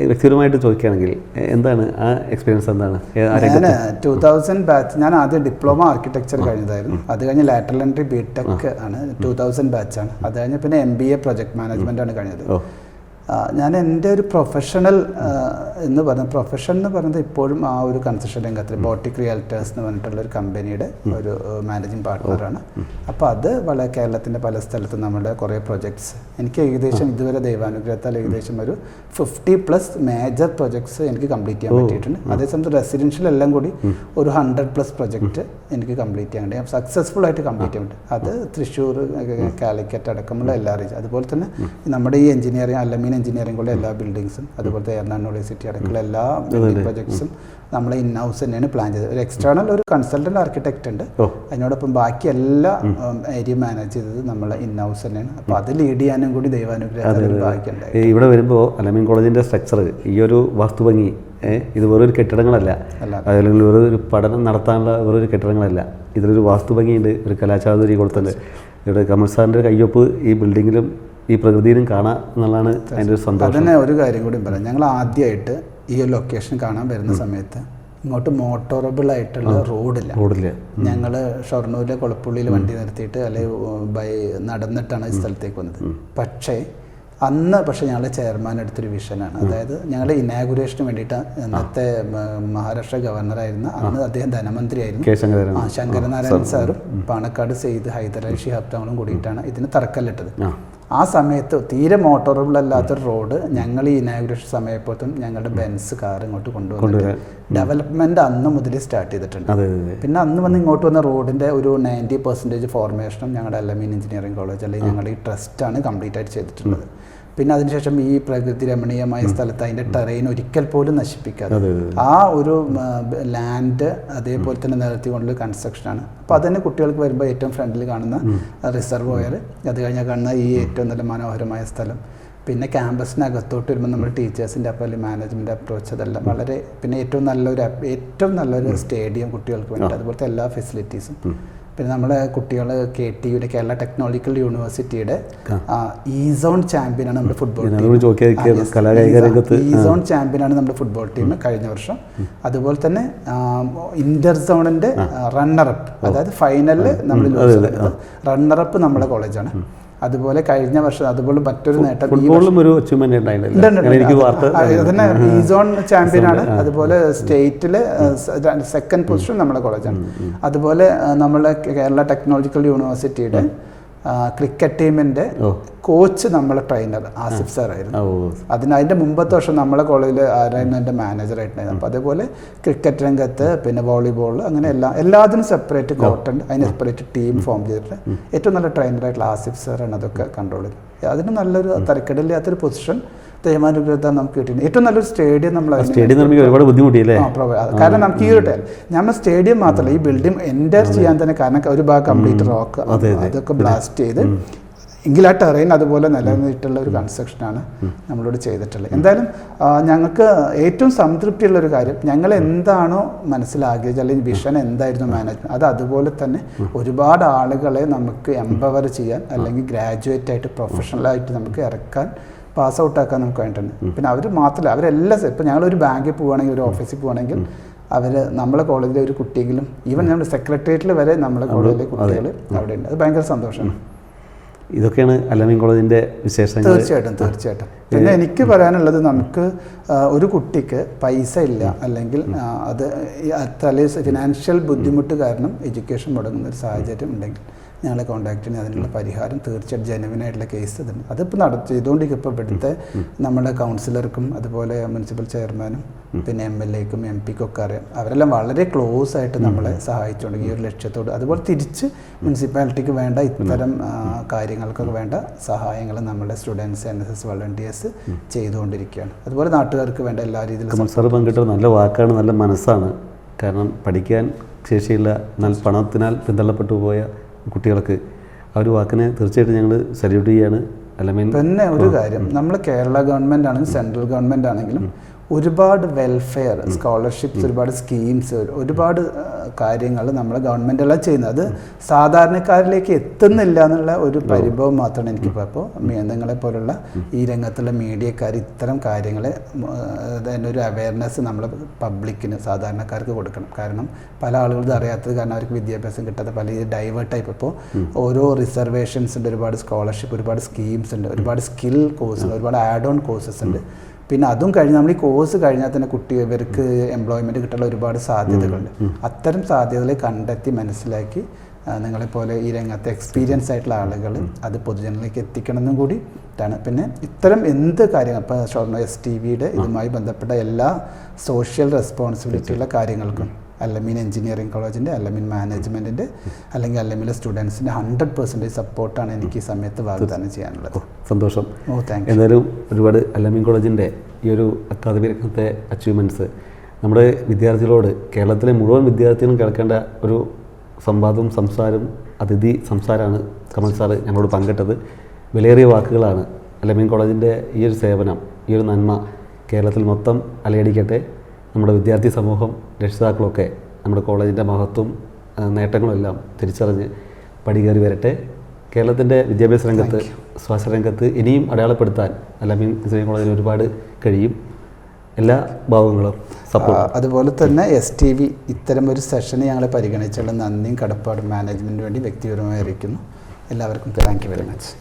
വ്യക്തിപരമായിട്ട് ചോദിക്കുകയാണെങ്കിൽ എന്താണ് ആ എക്സ്പീരിയൻസ് എന്താണ്? ഞാൻ ടൂ തൗസൻഡ് ബാച്ച് ഞാൻ ആദ്യം ഡിപ്ലോമ ആർക്കിടെക്ചർ കഴിഞ്ഞതായിരുന്നു. അത് കഴിഞ്ഞ് ലാറ്ററൽ എൻട്രി ബി ടെക് ആണ്. ടൂ തൗസൻഡ് ആണ്. അത് കഴിഞ്ഞ് പിന്നെ M B A project management ആണ് കഴിഞ്ഞത്. ഞാൻ എന്റെ ഒരു പ്രൊഫഷണൽ എന്ന് പറഞ്ഞ പ്രൊഫഷൻ എന്ന് പറയുന്നത് ഇപ്പോഴും ആ ഒരു കൺസ്ട്രക്ഷൻ രംഗത്തിൽ ബോട്ടിക് റിയാലിറ്റേഴ്സ് എന്ന് പറഞ്ഞിട്ടുള്ള ഒരു കമ്പനിയുടെ ഒരു മാനേജിങ് പാർട്ട്ണറാണ് അപ്പോൾ അത് വളരെ കേരളത്തിന്റെ പല സ്ഥലത്തും നമ്മുടെ കുറേ പ്രൊജക്ട്സ് എനിക്ക് ഏകദേശം ഇതുവരെ ദൈവാനുഗ്രഹത്താൽ ഏകദേശം ഒരു ഫിഫ്റ്റി പ്ലസ് മേജർ പ്രൊജക്ട്സ് എനിക്ക് കംപ്ലീറ്റ് ചെയ്യാൻ പറ്റിയിട്ടുണ്ട്. അതേസമയത്ത് റെസിഡൻഷ്യൽ എല്ലാം കൂടി ഒരു ഹൺഡ്രഡ് പ്ലസ് പ്രൊജക്റ്റ് എനിക്ക് കംപ്ലീറ്റ് ചെയ്യാൻ വേണ്ടി സക്സസ്ഫുൾ ആയിട്ട് കംപ്ലീറ്റ് ചെയ്യാൻ അത് തൃശ്ശൂർ കാലിക്കറ്റ് അടക്കമുള്ള എല്ലാ റീജ് അതുപോലെ തന്നെ നമ്മുടെ ഈ എഞ്ചിനീയറിംഗ് അല്ലമീൻ എഞ്ചിനീയറിംഗുള്ള എല്ലാ ബിൽഡിങ്സും അതുപോലത്തെ എറണാകുളം യൂണിവേഴ്സിറ്റി അടക്കമുള്ള എല്ലാ ബിൽഡിംഗ് പ്രൊജക്ട്സും നമ്മൾ ഇൻ ഹൗസ് തന്നെയാണ് പ്ലാൻ ചെയ്തത്. ഒരു എക്സ്റ്റേണൽ ഒരു കൺസൾട്ടന്റ് ആർക്കിടെക്റ്റ് ഉണ്ട്. അതിനോടൊപ്പം ബാക്കി എല്ലാ ഏരിയ മാനേജ് ചെയ്തത് നമ്മൾ ഇൻ ഹൗസ് തന്നെയാണ് അപ്പോൾ അത് ലീഡ് ചെയ്യാനും കൂടി ദൈവാനുഗ്രഹത്തിൽ ഏ, ഇവിടെ വരുമ്പോൾ അലമീൻ കോളേജിന്റെ സ്ട്രക്ചർ ഈ ഒരു വാസ്തുഭംഗി ഇത് വെറൊരു കെട്ടിടങ്ങളല്ല. അല്ല. അല്ലെങ്കിൽ വെറൊരു പഠനം നടത്താനുള്ള വെറൊരു കെട്ടിടങ്ങളല്ല. ഇതിലൊരു വാസ്തുഭംഗിയുണ്ട് ഒരു കലാചാതുരി കൊടുത്തുണ്ട് ഇവിടെ കമൽ സാറിന്റെ കയ്യൊപ്പ് ഈ ബിൽഡിങ്ങിലും ഈ പ്രകൃതിയിലും കാണാം എന്നുള്ളതാണ് അതിന്റെ ഒരു സന്തോഷം. അതന്നെ ഒരു കാര്യം കൂടി പറയാം. ഞങ്ങൾ ആദ്യമായിട്ട് ഈ ഒരു ലൊക്കേഷൻ കാണാൻ വരുന്ന സമയത്ത് ഇങ്ങോട്ട് മോട്ടോറബിൾ ആയിട്ടുള്ള റോഡില്ല. റോഡില്ല. ഞങ്ങൾ ഷൊർണൂരിലെ കുളപ്പുള്ളിയിൽ വണ്ടി നിർത്തിയിട്ട് അല്ലെങ്കിൽ ബൈ നടന്നിട്ടാണ് ഈ സ്ഥലത്തേക്ക് വന്നത്. പക്ഷേ അന്ന് പക്ഷേ ഞങ്ങളുടെ ചെയർമാൻ എടുത്തൊരു വിഷനാണ് അതായത് ഞങ്ങളുടെ ഇനാഗുറേഷന് വേണ്ടിയിട്ട് അന്നത്തെ മഹാരാഷ്ട്ര ഗവർണറായിരുന്ന അന്ന് അദ്ദേഹം ധനമന്ത്രിയായിരുന്നു. ആ ശങ്കരനാരായണൻ സാറും പാണക്കാട് സെയ്ദ് ഹൈദരാലി ഷിഹാബ് തങ്ങളും കൂടിയിട്ടാണ് ഇതിന് തറക്കല്ലിട്ടത്. ആ സമയത്ത് തീരെ മോട്ടോറബിൾ അല്ലാത്തൊരു റോഡ് ഞങ്ങൾ ഈ ഇനാഗുറേഷൻ സമയപ്പോഴത്തും ഞങ്ങളുടെ ബെൻസ് കാർ ഇങ്ങോട്ട് കൊണ്ടുവന്നിട്ട് ഡെവലപ്മെന്റ് അന്ന് മുതൽ സ്റ്റാർട്ട് ചെയ്തിട്ടുണ്ട്. പിന്നെ അന്ന് വന്ന് ഇങ്ങോട്ട് വന്ന റോഡിന്റെ ഒരു നയന്റി പെർസെന്റേജ് ഫോർമേഷനും ഞങ്ങളുടെ അലമീൻ എഞ്ചിനീയറിംഗ് കോളേജ് അല്ലെങ്കിൽ ഞങ്ങളുടെ ഈ ട്രസ്റ്റാണ് കംപ്ലീറ്റ് ആയിട്ട് ചെയ്തിട്ടുള്ളത്. പിന്നെ അതിനുശേഷം ഈ പ്രകൃതി രമണീയമായ സ്ഥലത്ത് അതിന്റെ ടെറൈൻ ഒരിക്കൽ പോലും നശിപ്പിക്കാതെ. അതെ അതെ ആ ഒരു ലാൻഡ് അതേപോലെ തന്നെ നിലത്തിക്കൊണ്ടുള്ള കൺസ്ട്രക്ഷനാണ് അപ്പോൾ അതന്നെ കുട്ടികൾക്ക് വരുമ്പോൾ ഏറ്റവും ഫ്രണ്ടിൽ കാണുന്ന റിസർവോയർ അത് കഴിഞ്ഞാൽ കാണുന്ന ഈ ഏറ്റവും നല്ല മനോഹരമായ സ്ഥലം. പിന്നെ ക്യാമ്പസിനകത്തോട്ട് വരുമ്പോൾ നമ്മൾ ടീച്ചേഴ്സിന്റെ അപ്പോൾ അല്ലെങ്കിൽ മാനേജ്മെന്റ് അപ്രോച്ച് അതെല്ലാം വളരെ പിന്നെ ഏറ്റവും നല്ലൊരു ഏറ്റവും നല്ലൊരു സ്റ്റേഡിയം കുട്ടികൾക്ക് വേണ്ടി അതുപോലത്തെ എല്ലാ ഫെസിലിറ്റീസും പിന്നെ നമ്മുടെ കുട്ടികൾ കെ ടി യുടെ കേരള ടെക്നോളജിക്കൽ യൂണിവേഴ്സിറ്റിയുടെ ഈസോൺ സോൺ ചാമ്പ്യനാണ് നമ്മുടെ ഫുട്ബോൾ ടീം ഈസോൺ ചാമ്പ്യനാണ് നമ്മുടെ ഫുട്ബോൾ ടീം കഴിഞ്ഞ വർഷം. അതുപോലെ തന്നെ ഇന്റർ സോണിന്റെ റണ്ണറപ്പ് അതായത് ഫൈനലിൽ നമ്മൾ റണ്ണറപ്പ് നമ്മുടെ കോളേജാണ് അതുപോലെ കഴിഞ്ഞ വർഷം അതുപോലെ മറ്റൊരു നേട്ടം ഒരു അതന്നെ ഈ സോൺ ചാമ്പ്യൻ ആണ്. അതുപോലെ സ്റ്റേറ്റിൽ സെക്കൻഡ് പൊസിഷൻ നമ്മുടെ കോളേജാണ് അതുപോലെ നമ്മുടെ നമ്മളെ കേരള ടെക്നോളജിക്കൽ യൂണിവേഴ്സിറ്റിയുടെ ക്രിക്കറ്റ് ടീമിന്റെ കോച്ച് നമ്മളെ ട്രെയിനർ ആസിഫ് സാർ ആയിരുന്നു ഓ. അതിന് അതിന്റെ മുമ്പത്തെ വർഷം നമ്മളെ കോളേജിൽ ആരായിരുന്നു എന്റെ മാനേജറായിട്ടുണ്ടായിരുന്നു അപ്പോൾ അതേപോലെ ക്രിക്കറ്റ് രംഗത്ത് പിന്നെ വോളിബോൾ അങ്ങനെ എല്ലാ എല്ലാത്തിനും സെപ്പറേറ്റ് കോട്ടുണ്ട് അതിന് സെപ്പറേറ്റ് ടീം ഫോം ചെയ്തിട്ട് ഏറ്റവും നല്ല ട്രെയിനറായിട്ടുള്ള ആസിഫ് സാറാണ് അതൊക്കെ കൺട്രോൾ ചെയ്തത്. അതിന് നല്ലൊരു തരക്കേടില്ലാത്തൊരു പൊസിഷൻ തേമാനുഗ്രഹത്താണ് നമുക്ക് കിട്ടിയത് ഏറ്റവും നല്ലൊരു സ്റ്റേഡിയം നമ്മൾ സ്റ്റേഡിയം നിർമ്മിക്കാൻ ഒരുപാട് ബുദ്ധിമുട്ടിയല്ലേ? കാരണം നമുക്ക് ഈ ഒരു നമ്മൾ സ്റ്റേഡിയം മാത്രമല്ല ഈ ബിൽഡിംഗ് എന്റർ ചെയ്യാൻ തന്നെ കാരണം ഒരു ഭാഗം കംപ്ലീറ്റ് റോക്ക് അതൊക്കെ ബ്ലാസ്റ്റ് ചെയ്ത് എങ്കിൽ ആ ടെറൈൻ അതുപോലെ നിലനിന്നിട്ടുള്ള ഒരു കൺസ്ട്രക്ഷനാണ് നമ്മളോട് ചെയ്തിട്ടുള്ളത്. എന്തായാലും ഞങ്ങൾക്ക് ഏറ്റവും സംതൃപ്തിയുള്ള ഒരു കാര്യം ഞങ്ങൾ എന്താണോ മനസ്സിലാക്കിയത് അല്ലെങ്കിൽ വിഷൻ എന്തായിരുന്നു മാനേജ്മെന്റ് അത് അതുപോലെ തന്നെ ഒരുപാട് ആളുകളെ നമുക്ക് എംപവർ ചെയ്യാൻ അല്ലെങ്കിൽ ഗ്രാജുവേറ്റ് ആയിട്ട് പ്രൊഫഷണലായിട്ട് നമുക്ക് ഇറക്കാൻ പാസ് ഔട്ട് ആക്കാൻ നമുക്ക് വേണ്ടിയിട്ടുണ്ട് പിന്നെ അവർ മാത്രമല്ല അവരെല്ലാം ഇപ്പം ഞങ്ങളൊരു ബാങ്കിൽ പോവുകയാണെങ്കിൽ ഒരു ഓഫീസിൽ പോവുകയാണെങ്കിൽ അവർ നമ്മളെ കോളേജിലെ ഒരു കുട്ടിയെങ്കിലും ഈവൻ നമ്മുടെ സെക്രട്ടേറിയറ്റിൽ വരെ നമ്മളെ കോളേജിലെ കുട്ടികൾ അവിടെ ഉണ്ട് അത്. ഭയങ്കര സന്തോഷമാണ് ഇതൊക്കെയാണ് അലമീൻ കോളേജിന്റെ വിശേഷങ്ങൾ. തീർച്ചയായിട്ടും തീർച്ചയായിട്ടും. പിന്നെ എനിക്ക് പറയാനുള്ളത് നമുക്ക് ഒരു കുട്ടിക്ക് പൈസ ഇല്ല അല്ലെങ്കിൽ അത് തലേ അത്ര ഫിനാൻഷ്യൽ ബുദ്ധിമുട്ട് കാരണം എഡ്യൂക്കേഷൻ മുടങ്ങുന്ന ഒരു സാഹചര്യം ഉണ്ടെങ്കിൽ ഞങ്ങളെ കോൺടാക്ട് ചെയ്യണം അതിനുള്ള പരിഹാരം തീർച്ചയായിട്ടും ജനുവിനായിട്ടുള്ള കേസ് ഇതുണ്ട്. അതിപ്പോൾ നട ചെയ്തുകൊണ്ടിരിക്കും ഇപ്പോൾ ഇവിടുത്തെ നമ്മുടെ കൗൺസിലർക്കും അതുപോലെ മുനിസിപ്പൽ ചെയർമാനും പിന്നെ എം എൽ എക്കും എം പിക്കും ഒക്കെ അറിയാം. അവരെല്ലാം വളരെ ക്ലോസ് ആയിട്ട് നമ്മളെ സഹായിച്ചുകൊണ്ട് ഈ ഒരു ലക്ഷ്യത്തോട് അതുപോലെ തിരിച്ച് മുനിസിപ്പാലിറ്റിക്ക് വേണ്ട ഇത്തരം കാര്യങ്ങൾക്കൊക്കെ വേണ്ട സഹായങ്ങൾ നമ്മുടെ students N S S volunteers ചെയ്തുകൊണ്ടിരിക്കുകയാണ്. അതുപോലെ നാട്ടുകാർക്ക് വേണ്ട എല്ലാ രീതിയിലും സാർ പങ്കിട്ട നല്ല വാക്കാണ് നല്ല മനസ്സാണ്. കാരണം പഠിക്കാൻ ശേഷിയില്ല എന്നാൽ പണത്തിനാൽ പിന്തള്ളപ്പെട്ടു പോയ കുട്ടികൾക്ക് ആ ഒരു വാക്കിനെ തീർച്ചയായിട്ടും ഞങ്ങൾ സല്യൂട്ട് ചെയ്യാണ്. അല്ലെങ്കിൽ തന്നെ ഒരു കാര്യം. നമ്മൾ കേരള ഗവൺമെന്റ് ആണെങ്കിലും സെൻട്രൽ ഗവൺമെന്റ് ആണെങ്കിലും ഒരുപാട് വെൽഫെയർ സ്കോളർഷിപ്സ് ഒരുപാട് സ്കീംസ് ഒരുപാട് കാര്യങ്ങൾ നമ്മളെ ഗവൺമെന്റ് എല്ലാം ചെയ്യുന്നത്. അത് സാധാരണക്കാരിലേക്ക് എത്തുന്നില്ല എന്നുള്ള ഒരു പരിഭവം മാത്രമാണ് എനിക്കിപ്പോൾ അപ്പോൾ നിങ്ങളെ പോലുള്ള ഈ രംഗത്തുള്ള മീഡിയക്കാർ ഇത്തരം കാര്യങ്ങളെ അതിന്റെ ഒരു അവയർനെസ് നമ്മൾ പബ്ലിക്കിന് സാധാരണക്കാർക്ക് കൊടുക്കണം. കാരണം പല ആളുകളും ഇത് അറിയാത്തത് കാരണം അവർക്ക് വിദ്യാഭ്യാസം കിട്ടാത്ത പല ഇത് ഡൈവേർട്ട് ആയി. ഇപ്പോൾ ഓരോ റിസർവേഷൻസ് ഉണ്ട് ഒരുപാട് സ്കോളർഷിപ്പ് ഒരുപാട് സ്കീംസ് ഉണ്ട് ഒരുപാട് സ്കിൽ കോഴ്സുകൾ ഒരുപാട് ആഡ് ഓൺ കോഴ്സസ് ഉണ്ട് പിന്നെ അതും കഴിഞ്ഞ് നമ്മൾ ഈ കോഴ്സ് കഴിഞ്ഞാൽ തന്നെ കുട്ടി ഇവർക്ക് എംപ്ലോയ്മെന്റ് കിട്ടാനുള്ള ഒരുപാട് സാധ്യതകളുണ്ട്. അത്തരം സാധ്യതകളെ കണ്ടെത്തി മനസ്സിലാക്കി നിങ്ങളെപ്പോലെ ഈ രംഗത്തെ എക്സ്പീരിയൻസ് ആയിട്ടുള്ള ആളുകൾ അത് പൊതുജനങ്ങളിലേക്ക് എത്തിക്കണമെന്നും കൂടി ഇതാണ്. പിന്നെ ഇത്തരം എന്ത് കാര്യങ്ങൾ ഇപ്പോൾ ഷോർണോ എസ് ടി വിയുടെ ഇതുമായി ബന്ധപ്പെട്ട എല്ലാ സോഷ്യൽ റെസ്പോൺസിബിലിറ്റിയുള്ള കാര്യങ്ങൾക്കും. അല്ലമീൻ എഞ്ചിനീയറിംഗ് കോളേജിന്റെ അല്ലമീൻ മാനേജ്മെന്റിന്റെ അല്ലെങ്കിൽ അല്ലമീലെ സ്റ്റുഡൻസിന്റെ ഹൺഡ്രഡ് പെർസെന്റേജ് സപ്പോർട്ടാണ് എനിക്ക് ഈ സമയത്ത് വാഗ്ദാനം ചെയ്യാനുള്ളത്. സന്തോഷം. ഓ താങ്ക് എന്തായാലും ഒരുപാട് അലമീൻ കോളേജിന്റെ ഈ ഒരു അക്കാദമി രംഗത്തെ അച്ചീവ്മെന്റ്സ് നമ്മുടെ വിദ്യാർത്ഥികളോട് കേരളത്തിലെ മുഴുവൻ വിദ്യാർത്ഥികളും കേൾക്കേണ്ട ഒരു സംവാദവും സംസാരവും അതിഥി സംസാരമാണ് കമൽ സാറ് ഞങ്ങളോട് പങ്കിട്ടത്. വിലയേറിയ വാക്കുകളാണ്. അലമീൻ കോളേജിന്റെ ഈ ഒരു സേവനം ഈ ഒരു നന്മ കേരളത്തിൽ മൊത്തം അലയടിക്കട്ടെ. നമ്മുടെ വിദ്യാർത്ഥി സമൂഹം രക്ഷിതാക്കളൊക്കെ നമ്മുടെ കോളേജിന്റെ മഹത്വം നേട്ടങ്ങളും എല്ലാം തിരിച്ചറിഞ്ഞ് പടികേറി വരട്ടെ. കേരളത്തിന്റെ വിദ്യാഭ്യാസ രംഗത്ത് സ്വാശ്ര രംഗത്ത് ഇനിയും അടയാളപ്പെടുത്താൻ അലമീൻ എഞ്ചിനീയറിംഗ് കോളേജിൽ ഒരുപാട് കഴിയും. എല്ലാ ഭാഗങ്ങളും സപ്പോർട്ട് അതുപോലെ തന്നെ എസ് ടി വി ഇത്തരം ഒരു സെഷനെ ഞങ്ങളെ പരിഗണിച്ചുള്ള നന്ദിയും കടപ്പാടും മാനേജ്മെന്റിന് വേണ്ടി വ്യക്തിപരമായി അറിയിക്കുന്നു. എല്ലാവർക്കും താങ്ക് യു വെരി മച്ച്